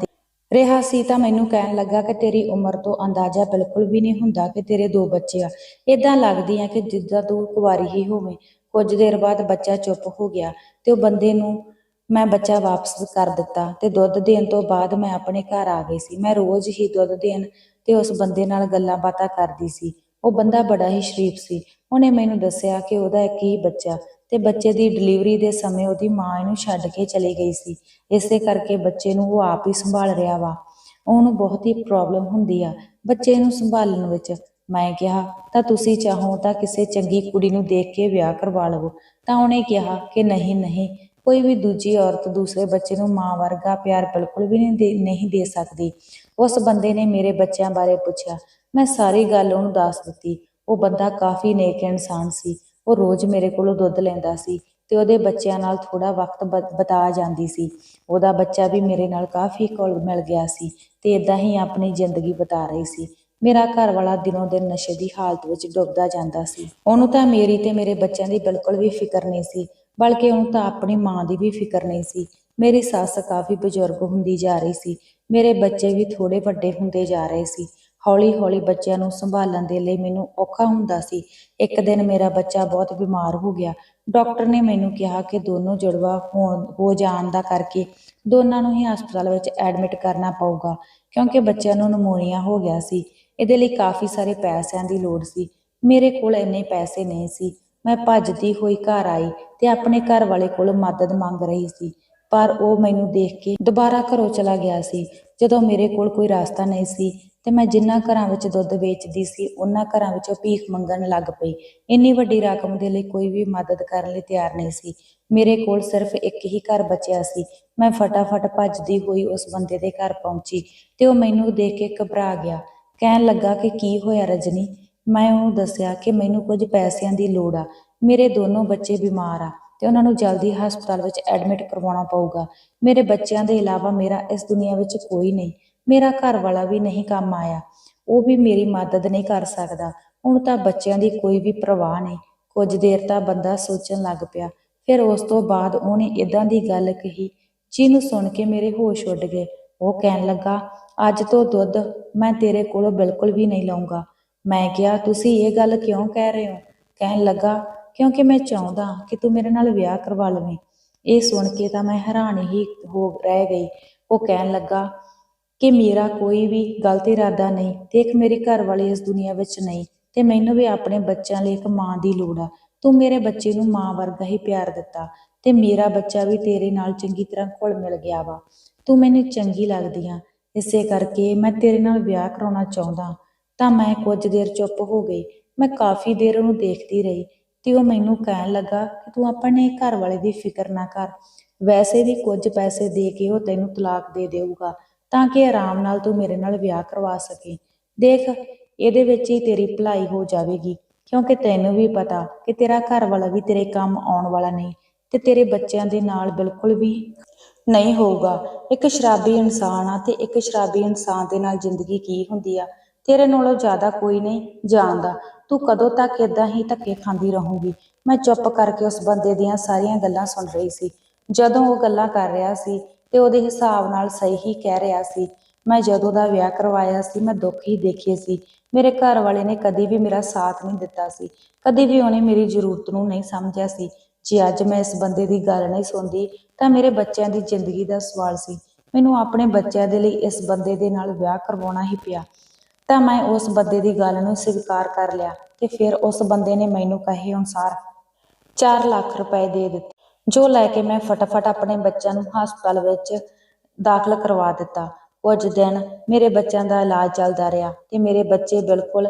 ਰਿਹਾ ਸੀ ਤਾਂ ਮੈਨੂੰ ਕਹਿਣ ਲੱਗਾ ਕਿ ਤੇਰੀ ਉਮਰ ਤੋਂ ਅੰਦਾਜ਼ਾ ਬਿਲਕੁਲ ਵੀ ਨਹੀਂ ਹੁੰਦਾ ਕਿ ਤੇਰੇ ਦੋ ਬੱਚੇ ਆ। ਇਦਾਂ ਲੱਗਦੀ ਆ ਕਿ ਜਿੱਦਾਂ ਤੂੰ ਕੁਵਾਰੀ ਹੀ ਹੋਵੇਂ। ਕੁਝ ਦੇਰ ਬਾਅਦ ਬੱਚਾ ਚੁੱਪ ਹੋ ਗਿਆ ਤੇ ਉਹ ਬੰਦੇ ਨੂੰ ਮੈਂ ਬੱਚਾ ਵਾਪਸ ਕਰ ਦਿੱਤਾ ਤੇ ਦੁੱਧ ਦੇਣ ਤੋਂ ਬਾਅਦ ਮੈਂ ਆਪਣੇ ਘਰ ਆ ਗਈ ਸੀ। ਮੈਂ ਰੋਜ਼ ਹੀ ਦੁੱਧ ਦੇਣ ਤੇ ਉਸ ਬੰਦੇ ਨਾਲ ਗੱਲਾਂ ਬਾਤਾਂ ਕਰਦੀ ਸੀ। ਉਹ ਬੰਦਾ ਬੜਾ ਹੀ ਸ਼ਰੀਫ ਸੀ। ਉਹਨੇ ਮੈਨੂੰ ਦੱਸਿਆ ਕਿ ਉਹਦਾ ਇੱਕ ਹੀ ਬੱਚਾ ਤੇ ਬੱਚੇ ਦੀ ਡਿਲੀਵਰੀ ਦੇ ਸਮੇਂ ਉਹਦੀ ਮਾਂ ਇਹਨੂੰ ਛੱਡ ਕੇ ਚਲੀ ਗਈ ਸੀ। ਇਸੇ ਕਰਕੇ ਬੱਚੇ ਨੂੰ ਉਹ ਆਪ ਹੀ ਸੰਭਾਲ ਰਿਹਾ ਵਾ। ਉਹਨੂੰ ਬਹੁਤ ਹੀ ਪ੍ਰੋਬਲਮ ਹੁੰਦੀ ਆ ਬੱਚੇ ਨੂੰ ਸੰਭਾਲਣ ਵਿੱਚ। ਮੈਂ ਕਿਹਾ, ਤਾਂ ਤੁਸੀਂ ਚਾਹੋ ਤਾਂ ਕਿਸੇ ਚੰਗੀ ਕੁੜੀ ਨੂੰ ਦੇਖ ਕੇ ਵਿਆਹ ਕਰਵਾ ਲਵੋ। ਤਾਂ ਉਹਨੇ ਕਿਹਾ ਕਿ ਨਹੀਂ ਨਹੀਂ, ਕੋਈ ਵੀ ਦੂਜੀ ਔਰਤ ਦੂਸਰੇ ਬੱਚੇ ਨੂੰ ਮਾਂ ਵਰਗਾ ਪਿਆਰ ਬਿਲਕੁਲ ਵੀ ਨਹੀਂ ਦੇ ਨਹੀਂ ਦੇ ਸਕਦੀ। ਉਸ ਬੰਦੇ ਨੇ ਮੇਰੇ ਬੱਚਿਆਂ ਬਾਰੇ ਪੁੱਛਿਆ। ਮੈਂ ਸਾਰੀ ਗੱਲ ਉਹਨੂੰ ਦੱਸ ਦਿੱਤੀ। ਉਹ ਬੰਦਾ ਕਾਫੀ ਨੇਕ ਇਨਸਾਨ ਸੀ। ਉਹ ਰੋਜ਼ ਮੇਰੇ ਕੋਲੋਂ ਦੁੱਧ ਲੈਂਦਾ ਸੀ ਤੇ ਉਹਦੇ ਬੱਚਿਆਂ ਨਾਲ ਥੋੜਾ ਵਕਤ ਬ- ਬਿਤਾ ਜਾਂਦੀ ਸੀ। ਉਹਦਾ ਬੱਚਾ ਵੀ ਮੇਰੇ ਨਾਲ ਕਾਫੀ ਘੁਲ ਮਿਲ ਗਿਆ ਸੀ ਤੇ ਇਦਾਂ ਹੀ ਆਪਣੀ ਜ਼ਿੰਦਗੀ ਬਿਤਾ ਰਹੀ ਸੀ। ਮੇਰਾ ਘਰ ਵਾਲਾ ਦਿਨੋਂ ਦਿਨ ਨਸ਼ੇ ਦੀ ਹਾਲਤ ਵਿੱਚ ਡੁੱਬਦਾ ਜਾਂਦਾ ਸੀ। ਉਹਨੂੰ ਤਾਂ ਮੇਰੀ ਤੇ ਮੇਰੇ ਬੱਚਿਆਂ ਦੀ ਬਿਲਕੁਲ ਵੀ ਫਿਕਰ ਨਹੀਂ ਸੀ, ਬਲਕਿ ਉਹਨੂੰ ਤਾਂ ਆਪਣੀ ਮਾਂ ਦੀ ਵੀ ਫਿਕਰ ਨਹੀਂ ਸੀ। ਮੇਰੀ ਸੱਸ ਕਾਫੀ ਬਜ਼ੁਰਗ ਹੁੰਦੀ ਜਾ ਰਹੀ ਸੀ। ਮੇਰੇ ਬੱਚੇ ਵੀ ਥੋੜੇ ਵੱਡੇ ਹੁੰਦੇ ਜਾ ਰਹੇ ਸੀ। ਹੌਲੀ ਹੌਲੀ ਬੱਚਿਆਂ ਨੂੰ ਸੰਭਾਲਣ ਦੇ ਲਈ ਮੈਨੂੰ ਔਖਾ ਹੁੰਦਾ ਸੀ। ਇੱਕ ਦਿਨ ਮੇਰਾ ਬੱਚਾ ਬਹੁਤ ਬਿਮਾਰ ਹੋ ਗਿਆ। ਡਾਕਟਰ ਨੇ ਮੈਨੂੰ ਕਿਹਾ ਕਿ ਦੋਨੋਂ ਜੁੜਵਾ ਹੋਣ, ਹੋ ਜਾਣ ਦਾ ਕਰਕੇ ਦੋਨਾਂ ਨੂੰ ਹੀ ਹਸਪਤਾਲ ਵਿੱਚ ਐਡਮਿਟ ਕਰਨਾ ਪਊਗਾ, ਕਿਉਂਕਿ ਬੱਚਿਆਂ ਨੂੰ ਨਮੋਨੀਆ ਹੋ ਗਿਆ ਸੀ। ਇਹਦੇ ਲਈ ਕਾਫੀ ਸਾਰੇ ਪੈਸਿਆਂ ਦੀ ਲੋੜ ਸੀ। ਮੇਰੇ ਕੋਲ ਇੰਨੇ ਪੈਸੇ ਨਹੀਂ ਸੀ। ਮੈਂ ਭੱਜਦੀ ਹੋਈ ਘਰ ਆਈ ਤੇ ਆਪਣੇ ਘਰ ਵਾਲੇ ਕੋਲ ਮਦਦ ਮੰਗ ਰਹੀ ਸੀ, ਪਰ ਉਹ ਮੈਨੂੰ ਦੇਖ ਕੇ ਦੁਬਾਰਾ ਘਰੋਂ ਚਲਾ ਗਿਆ ਸੀ। ਜਦੋਂ ਮੇਰੇ ਕੋਲ ਕੋਈ ਰਾਸਤਾ ਨਹੀਂ ਸੀ ਤੇ ਮੈਂ ਜਿੰਨਾ ਘਰਾਂ ਵਿੱਚ ਦੁੱਧ ਵੇਚਦੀ ਸੀ, ਉਹਨਾਂ ਘਰਾਂ ਵਿੱਚੋਂ ਭੀਖ ਮੰਗਣ ਲੱਗ ਪਈ। ਇੰਨੀ ਵੱਡੀ ਰਕਮ ਦੇ ਲਈ ਕੋਈ ਵੀ ਮਦਦ ਕਰਨ ਲਈ ਤਿਆਰ ਨਹੀਂ ਸੀ। ਮੇਰੇ ਕੋਲ ਸਿਰਫ ਇੱਕ ਹੀ ਘਰ ਬਚਿਆ ਸੀ। ਮੈਂ ਫਟਾਫਟ ਭੱਜਦੀ ਹੋਈ ਉਸ ਬੰਦੇ ਦੇ ਘਰ ਪਹੁੰਚੀ ਤੇ ਉਹ ਮੈਨੂੰ ਦੇਖ ਕੇ ਘਬਰਾ ਗਿਆ। ਕਹਿਣ ਲੱਗਾ ਕਿ ਕੀ ਹੋਇਆ ਰਜਨੀ? ਮੈਂ ਉਹਨੂੰ ਦੱਸਿਆ ਕਿ ਮੈਨੂੰ ਕੁਝ ਪੈਸਿਆਂ ਦੀ ਲੋੜ ਆ। ਮੇਰੇ ਦੋਨੋਂ ਬੱਚੇ ਬਿਮਾਰ ਆ। ਤੇ ਉਹਨਾਂ ਨੂੰ ਜਲਦੀ ਹਸਪਤਾਲ ਵਿੱਚ ਐਡਮਿਟ ਕਰਵਾਉਣਾ ਪਊਗਾ। ਮੇਰੇ ਬੱਚਿਆਂ ਦੇ ਇਲਾਵਾ ਮੇਰਾ ਇਸ ਦੁਨੀਆ ਵਿੱਚ ਕੋਈ ਨਹੀਂ। ਮੇਰਾ ਘਰ ਵਾਲਾ ਵੀ ਨਹੀਂ ਕੰਮ ਆਇਆ। ਉਹ ਵੀ ਮੇਰੀ ਮਦਦ ਨਹੀਂ ਕਰ ਸਕਦਾ। ਹੁਣ ਤਾਂ ਬੱਚਿਆਂ ਦੀ ਕੋਈ ਵੀ ਪਰਵਾਹ ਨਹੀਂ। ਕੁਝ ਦੇਰ ਤਾਂ ਬੰਦਾ ਸੋਚਣ ਲੱਗ ਪਿਆ। ਫਿਰ ਉਸ ਤੋਂ ਬਾਅਦ ਉਹਨੇ ਇਦਾਂ ਦੀ ਗੱਲ ਕਹੀ, ਜਿਹਨੂੰ ਸੁਣ ਕੇ ਮੇਰੇ ਹੋਸ਼ ਉੱਡ ਗਏ। ਉਹ ਕਹਿਣ ਲੱਗਾ, ਅੱਜ ਤੋਂ ਦੁੱਧ ਮੈਂ ਤੇਰੇ ਕੋਲੋਂ ਬਿਲਕੁਲ ਵੀ ਨਹੀਂ ਲਵਾਂਗਾ ਮੈਂ ਕਿਹਾ, ਤੁਸੀਂ ਇਹ ਗੱਲ ਕਿਉਂ ਕਹਿ ਰਹੇ ਹੋ? ਕਹਿਣ ਲੱਗਾ ਕਿਉਂਕਿ ਮੈਂ ਚਾਹੁੰਦਾ ਕਿ ਤੂੰ ਮੇਰੇ ਨਾਲ ਵਿਆਹ ਕਰਵਾ ਲਵੇਂ। ਇਹ ਸੁਣ ਕੇ ਤਾਂ ਮੈਂ ਹੈਰਾਨ ਹੀ ਹੋ ਰਹਿ ਗਈ। ਉਹ ਕਹਿਣ ਲੱਗਾ ਕਿ ਮੇਰਾ ਕੋਈ ਵੀ ਗਲਤ ਇਰਾਦਾ ਨਹੀਂ। ਦੇਖ ਮੇਰੀ ਘਰ ਵਾਲੀ ਇਸ ਦੁਨੀਆ ਵਿੱਚ ਨਹੀਂ ਤੇ ਮੈਨੂੰ ਵੀ ਆਪਣੇ ਬੱਚਿਆਂ ਲਈ ਇੱਕ ਮਾਂ ਦੀ ਲੋੜ ਆ। ਤੂੰ ਮੇਰੇ ਬੱਚੇ ਨੂੰ ਮਾਂ ਵਰਗਾ ਹੀ ਪਿਆਰ ਦਿੱਤਾ ਤੇ ਮੇਰਾ ਬੱਚਾ ਵੀ ਤੇਰੇ ਨਾਲ ਚੰਗੀ ਤਰ੍ਹਾਂ ਘੁਲ ਮਿਲ ਗਿਆ ਵਾ। ਤੂੰ ਮੈਨੂੰ ਚੰਗੀ ਲੱਗਦੀ ਆ। ਇਸੇ ਕਰਕੇ ਮੈਂ ਤੇਰੇ ਨਾਲ ਵਿਆਹ ਕਰਾਉਣਾ ਚਾਹੁੰਦਾ। ਤਾਂ ਮੈਂ ਕੁਝ ਦੇਰ ਚੁੱਪ ਹੋ ਗਈ। ਮੈਂ ਕਾਫੀ ਦੇਰ ਉਹਨੂੰ ਦੇਖਦੀ ਰਹੀ। ਤੇ ਉਹ ਮੈਨੂੰ ਕਹਿਣ ਲੱਗਾ ਕਿ ਤੂੰ ਆਪਣੇ ਘਰ ਵਾਲੇ ਦੀ ਫਿਕਰ ਨਾ ਕਰ। ਵੈਸੇ ਵੀ ਕੁਝ ਪੈਸੇ ਦੇ ਕੇ ਉਹ ਤੈਨੂੰ ਤਲਾਕ ਦੇ ਦੇਊਗਾ, ਤਾਂ ਕਿ ਆਰਾਮ ਨਾਲ ਤੂੰ ਮੇਰੇ ਨਾਲ ਵਿਆਹ ਕਰਵਾ ਸਕੇ। ਦੇਖ, ਇਹਦੇ ਵਿੱਚ ਹੀ ਤੇਰੀ ਭਲਾਈ ਹੋ ਜਾਵੇਗੀ, ਕਿਉਂਕਿ ਤੈਨੂੰ ਵੀ ਪਤਾ ਕਿ ਤੇਰਾ ਘਰ ਵਾਲਾ ਵੀ ਤੇਰੇ ਕੰਮ ਆਉਣ ਵਾਲਾ ਨਹੀਂ, ਤੇ ਤੇਰੇ ਬੱਚਿਆਂ ਦੇ ਨਾਲ ਬਿਲਕੁਲ ਵੀ ਨਹੀਂ ਹੋਊਗਾ। ਇੱਕ ਸ਼ਰਾਬੀ ਇਨਸਾਨ ਆ ਤੇ ਇੱਕ ਸ਼ਰਾਬੀ ਇਨਸਾਨ ਦੇ ਨਾਲ ਜ਼ਿੰਦਗੀ ਕੀ ਹੁੰਦੀ ਆ? ਤੇਰੇ ਨਾਲੋਂ ਜ਼ਿਆਦਾ ਕੋਈ ਨਹੀਂ ਜਾਣਦਾ। ਤੂੰ ਕਦੋਂ ਤੱਕ ਇਦਾਂ ਹੀ ਧੱਕੇ ਖਾਂਦੀ ਰਹੂੰਗੀ? ਮੈਂ ਚੁੱਪ ਕਰਕੇ ਉਸ ਬੰਦੇ ਦੀਆਂ ਸਾਰੀਆਂ ਗੱਲਾਂ ਸੁਣ ਰਹੀ ਸੀ। ਜਦੋਂ ਉਹ ਗੱਲਾਂ ਕਰ ਰਿਹਾ ਸੀ ਤੇ ਉਹਦੇ ਹਿਸਾਬ ਨਾਲ ਸਹੀ ਹੀ ਕਹਿ ਰਿਹਾ ਸੀ, ਮੈਂ ਜਦੋਂ ਦਾ ਵਿਆਹ ਕਰਵਾਇਆ ਸੀ, ਮੈਂ ਦੁੱਖ ਹੀ ਦੇਖੇ ਸੀ। ਮੇਰੇ ਘਰ ਵਾਲੇ ਨੇ ਕਦੀ ਵੀ ਮੇਰਾ ਸਾਥ ਨਹੀਂ ਦਿੱਤਾ ਸੀ। ਕਦੀ ਵੀ ਉਹਨੇ ਮੇਰੀ ਜ਼ਰੂਰਤ ਨੂੰ ਨਹੀਂ ਸਮਝਿਆ ਸੀ। ਜੇ ਅੱਜ ਮੈਂ ਇਸ ਬੰਦੇ ਦੀ ਗੱਲ ਨਹੀਂ ਸੁਣਦੀ, ਤਾਂ ਮੇਰੇ ਬੱਚਿਆਂ ਦੀ ਜ਼ਿੰਦਗੀ ਦਾ ਸਵਾਲ ਸੀ। ਮੈਨੂੰ ਆਪਣੇ ਬੱਚਿਆਂ ਦੇ ਲਈ ਇਸ ਬੰਦੇ ਦੇ ਨਾਲ ਵਿਆਹ ਕਰਵਾਉਣਾ ਹੀ ਪਿਆ। ਤਾਂ ਮੈਂ ਉਸ ਬੰਦੇ ਦੀ ਗੱਲ ਨੂੰ ਸਵੀਕਾਰ ਕਰ ਲਿਆ ਤੇ ਫਿਰ ਉਸ ਬੰਦੇ ਨੇ ਮੈਨੂੰ ਕਹੇ ਅਨੁਸਾਰ 4 ਲੱਖ ਰੁਪਏ ਦੇ ਦਿੱਤੇ, ਜੋ ਲੈ ਕੇ ਮੈਂ ਫਟਾਫਟ ਆਪਣੇ ਬੱਚਿਆਂ ਨੂੰ ਹਸਪਤਾਲ ਵਿੱਚ ਦਾਖਲ ਕਰਵਾ ਦਿੱਤਾ। ਕੁਝ ਦਿਨ ਮੇਰੇ ਬੱਚਿਆਂ ਦਾ ਇਲਾਜ ਚੱਲਦਾ ਰਿਹਾ ਤੇ ਮੇਰੇ ਬੱਚੇ ਬਿਲਕੁਲ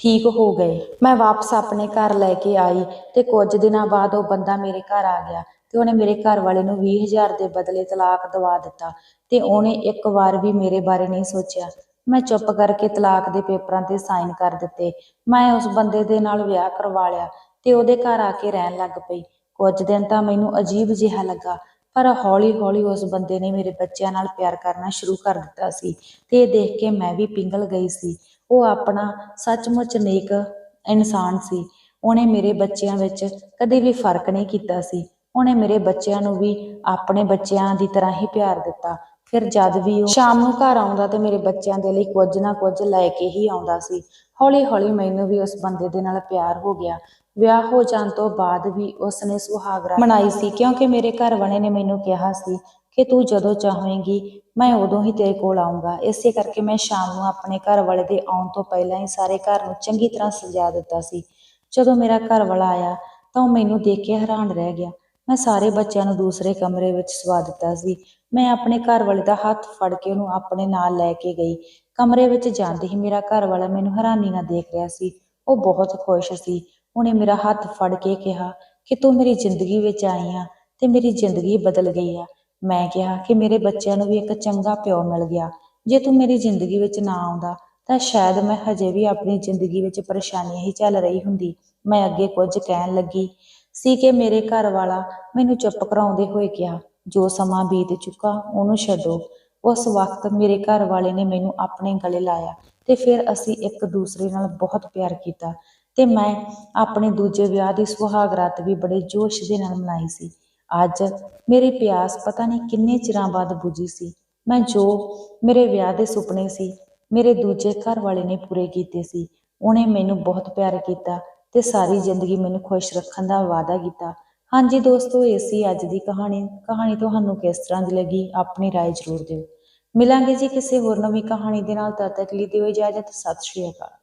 ਠੀਕ ਹੋ ਗਏ। ਮੈਂ ਵਾਪਸ ਆਪਣੇ ਘਰ ਲੈ ਕੇ ਆਈ ਤੇ ਕੁਝ ਦਿਨਾਂ ਬਾਅਦ ਉਹ ਬੰਦਾ ਮੇਰੇ ਘਰ ਆ ਗਿਆ ਤੇ ਉਹਨੇ ਮੇਰੇ ਘਰ ਵਾਲੇ ਨੂੰ 20000 ਦੇ ਬਦਲੇ ਤਲਾਕ ਦਵਾ ਦਿੱਤਾ ਤੇ ਉਹਨੇ ਇੱਕ ਵਾਰ ਵੀ ਮੇਰੇ ਬਾਰੇ ਨਹੀਂ ਸੋਚਿਆ। ਮੈਂ ਚੁੱਪ ਕਰਕੇ ਤਲਾਕ ਦੇ ਪੇਪਰਾਂ ਤੇ ਸਾਈਨ ਕਰ ਦਿੱਤੇ। ਮੈਂ ਉਸ ਬੰਦੇ ਦੇ ਨਾਲ ਵਿਆਹ ਕਰਵਾ ਲਿਆ ਤੇ ਉਹਦੇ ਘਰ ਆ ਕੇ ਰਹਿਣ ਲੱਗ ਪਈ। ਕੁਝ ਦਿਨ ਤਾਂ ਮੈਨੂੰ ਅਜੀਬ ਜਿਹਾ ਲੱਗਾ, ਪਰ ਹੌਲੀ-ਹੌਲੀ ਉਸ ਬੰਦੇ ਨੇ ਮੇਰੇ ਬੱਚਿਆਂ ਨਾਲ ਪਿਆਰ ਕਰਨਾ ਸ਼ੁਰੂ ਕਰ ਦਿੱਤਾ ਸੀ ਤੇ ਇਹ ਦੇਖ ਕੇ ਮੈਂ ਵੀ ਪਿੰਗਲ ਗਈ ਸੀ। ਉਹ ਆਪਣਾ ਸੱਚਮੁੱਚ ਨੇਕ ਇਨਸਾਨ ਸੀ। ਉਹਨੇ ਮੇਰੇ ਬੱਚਿਆਂ ਵਿੱਚ ਕਦੇ ਵੀ ਫ਼ਰਕ ਨਹੀਂ ਕੀਤਾ ਸੀ। ਉਹਨੇ ਮੇਰੇ ਬੱਚਿਆਂ ਨੂੰ ਵੀ ਆਪਣੇ ਬੱਚਿਆਂ ਦੀ ਤਰ੍ਹਾਂ ਹੀ ਪਿਆਰ ਦਿੱਤਾ। ਫਿਰ ਜਦ ਵੀ ਉਹ ਸ਼ਾਮ ਨੂੰ ਘਰ ਆਉਂਦਾ ਤੇ ਮੇਰੇ ਬੱਚਿਆਂ ਦੇ ਲਈ ਕੁਝ ਨਾ ਕੁਝ ਲੈ ਕੇ ਹੀ ਆਉਂਦਾ ਸੀ। ਹੌਲੀ-ਹੌਲੀ ਮੈਨੂੰ ਵੀ ਉਸ ਬੰਦੇ ਦੇ ਨਾਲ ਪਿਆਰ ਹੋ ਗਿਆ। ਵਿਆਹ ਹੋ ਜਾਣ ਤੋਂ ਬਾਅਦ ਵੀ ਉਸ ਨੇ ਸੁਹਾਗਰਾ ਮਨਾਈ ਸੀ ਕਿਉਂਕਿ ਮੇਰੇ ਘਰ ਵਾਲੇ ਨੇ ਮੈਨੂੰ ਕਿਹਾ ਸੀ ਕਿ ਤੂੰ ਜਦੋਂ ਚਾਹੇਂਗੀ ਮੈਂ ਉਦੋਂ ਹੀ ਤੇਰੇ ਕੋਲ ਆਉਂਗਾ ਇਸੇ ਕਰਕੇ ਮੈਂ ਸ਼ਾਮ ਨੂੰ ਆਪਣੇ ਘਰ ਵਾਲੇ ਦੇ ਆਉਣ ਤੋਂ ਪਹਿਲਾਂ ਹੀ ਸਾਰੇ ਘਰ ਨੂੰ ਚੰਗੀ ਤਰ੍ਹਾਂ ਸਜਾ ਦਿੱਤਾ ਸੀ। ਜਦੋਂ ਮੇਰਾ ਘਰ ਵਾਲਾ ਆਇਆ ਤਾਂ ਉਹ ਮੈਨੂੰ ਦੇਖ ਕੇ ਹੈਰਾਨ ਰਹਿ ਗਿਆ। ਮੈਂ ਸਾਰੇ ਬੱਚਿਆਂ ਨੂੰ ਦੂਸਰੇ ਕਮਰੇ ਵਿੱਚ ਸਵਾ ਦਿੱਤਾ ਸੀ। ਮੈਂ ਆਪਣੇ ਘਰ ਵਾਲੇ ਦਾ ਹੱਥ ਫੜ ਕੇ ਉਹਨੂੰ ਆਪਣੇ ਨਾਲ ਲੈ ਕੇ ਗਈ। ਕਮਰੇ ਵਿੱਚ ਜਾਂਦੇ ਹੀ ਮੇਰਾ ਘਰ ਵਾਲਾ ਮੈਨੂੰ ਹੈਰਾਨੀ ਨਾਲ ਦੇਖ ਰਿਹਾ ਸੀ। ਉਹ ਬਹੁਤ ਖੁਸ਼ ਸੀ। ਉਹਨੇ ਮੇਰਾ ਹੱਥ ਫੜ ਕੇ ਕਿਹਾ ਕਿ ਤੂੰ ਮੇਰੀ ਜ਼ਿੰਦਗੀ ਵਿੱਚ ਆਈ ਆ ਤੇ ਮੇਰੀ ਜ਼ਿੰਦਗੀ ਬਦਲ ਗਈ ਆ। ਮੈਂ ਕਿਹਾ ਕਿ ਮੇਰੇ ਬੱਚਿਆਂ ਨੂੰ ਵੀ ਇੱਕ ਚੰਗਾ ਪਿਓ ਮਿਲ ਗਿਆ। ਜੇ ਤੂੰ ਮੇਰੀ ਜ਼ਿੰਦਗੀ ਵਿੱਚ ਨਾ ਆਉਂਦਾ ਤਾਂ ਸ਼ਾਇਦ ਮੈਂ ਹਜੇ ਵੀ ਆਪਣੀ ਜ਼ਿੰਦਗੀ ਵਿੱਚ ਪਰੇਸ਼ਾਨੀਆਂ ਹੀ ਚੱਲ ਰਹੀ ਹੁੰਦੀ। ਮੈਂ ਅੱਗੇ ਕੁਝ ਕਹਿਣ ਲੱਗੀ। ਸੀ ਕਿ ਮੇਰੇ ਘਰ ਵਾਲਾ ਮੈਨੂੰ ਚੁੱਪ ਕਰਾਉਂਦੇ ਹੋਏ ਕਿਹਾ ਜੋ ਸਮਾਂ ਬੀਤ ਚੁੱਕਾ, ਉਹਨੂੰ ਛੱਡੋ। ਉਸ ਵਕਤ ਮੇਰੇ ਘਰ ਵਾਲੇ ਨੇ ਮੈਨੂੰ ਆਪਣੇ ਗਲੇ ਲਾਇਆ ਤੇ ਫਿਰ ਅਸੀਂ ਇੱਕ ਦੂਸਰੇ ਨਾਲ ਬਹੁਤ ਪਿਆਰ ਕੀਤਾ ਤੇ ਮੈਂ ਆਪਣੇ ਦੂਜੇ ਵਿਆਹ ਦੀ ਸੁਹਾਗ ਰਾਤ ਵੀ ਬੜੇ ਜੋਸ਼ ਦੇ ਨਾਲ ਮਨਾਈ ਸੀ। ਅੱਜ ਮੇਰੀ ਪਿਆਸ ਪਤਾ ਨਹੀਂ ਕਿੰਨੇ ਚਿਰਾਂ ਬਾਅਦ ਬੁਝੀ ਸੀ। ਮੈਂ ਜੋ ਮੇਰੇ ਵਿਆਹ ਦੇ ਸੁਪਨੇ ਸੀ, ਮੇਰੇ ਦੂਜੇ ਘਰ ਵਾਲੇ ਨੇ ਪੂਰੇ ਕੀਤੇ ਸੀ, ਉਹਨੇ ਮੈਨੂੰ ਬਹੁਤ ਪਿਆਰ ਕੀਤਾ ਤੇ ਸਾਰੀ ਜ਼ਿੰਦਗੀ ਮੈਨੂੰ ਖੁਸ਼ ਰੱਖਣ ਦਾ ਵਾਅਦਾ ਕੀਤਾ। ਹਾਂਜੀ ਦੋਸਤੋ ਇਹ ਸੀ ਅੱਜ ਦੀ ਕਹਾਣੀ ਕਹਾਣੀ ਤੁਹਾਨੂੰ ਕਿਸ ਤਰ੍ਹਾਂ ਦੀ ਲੱਗੀ ਆਪਣੀ رائے ਜ਼ਰੂਰ ਦਿਓ ਮਿਲਾਂਗੇ ਜੀ ਕਿਸੇ ਹੋਰ ਨਵੀਂ ਕਹਾਣੀ ਦੇ ਨਾਲ ਤਦ ਤੱਕ ਲਈ ਦਿਓ ਇਜਾਜ਼ਤ ਸਤਿ ਸ਼੍ਰੀ ਅਕਾਲ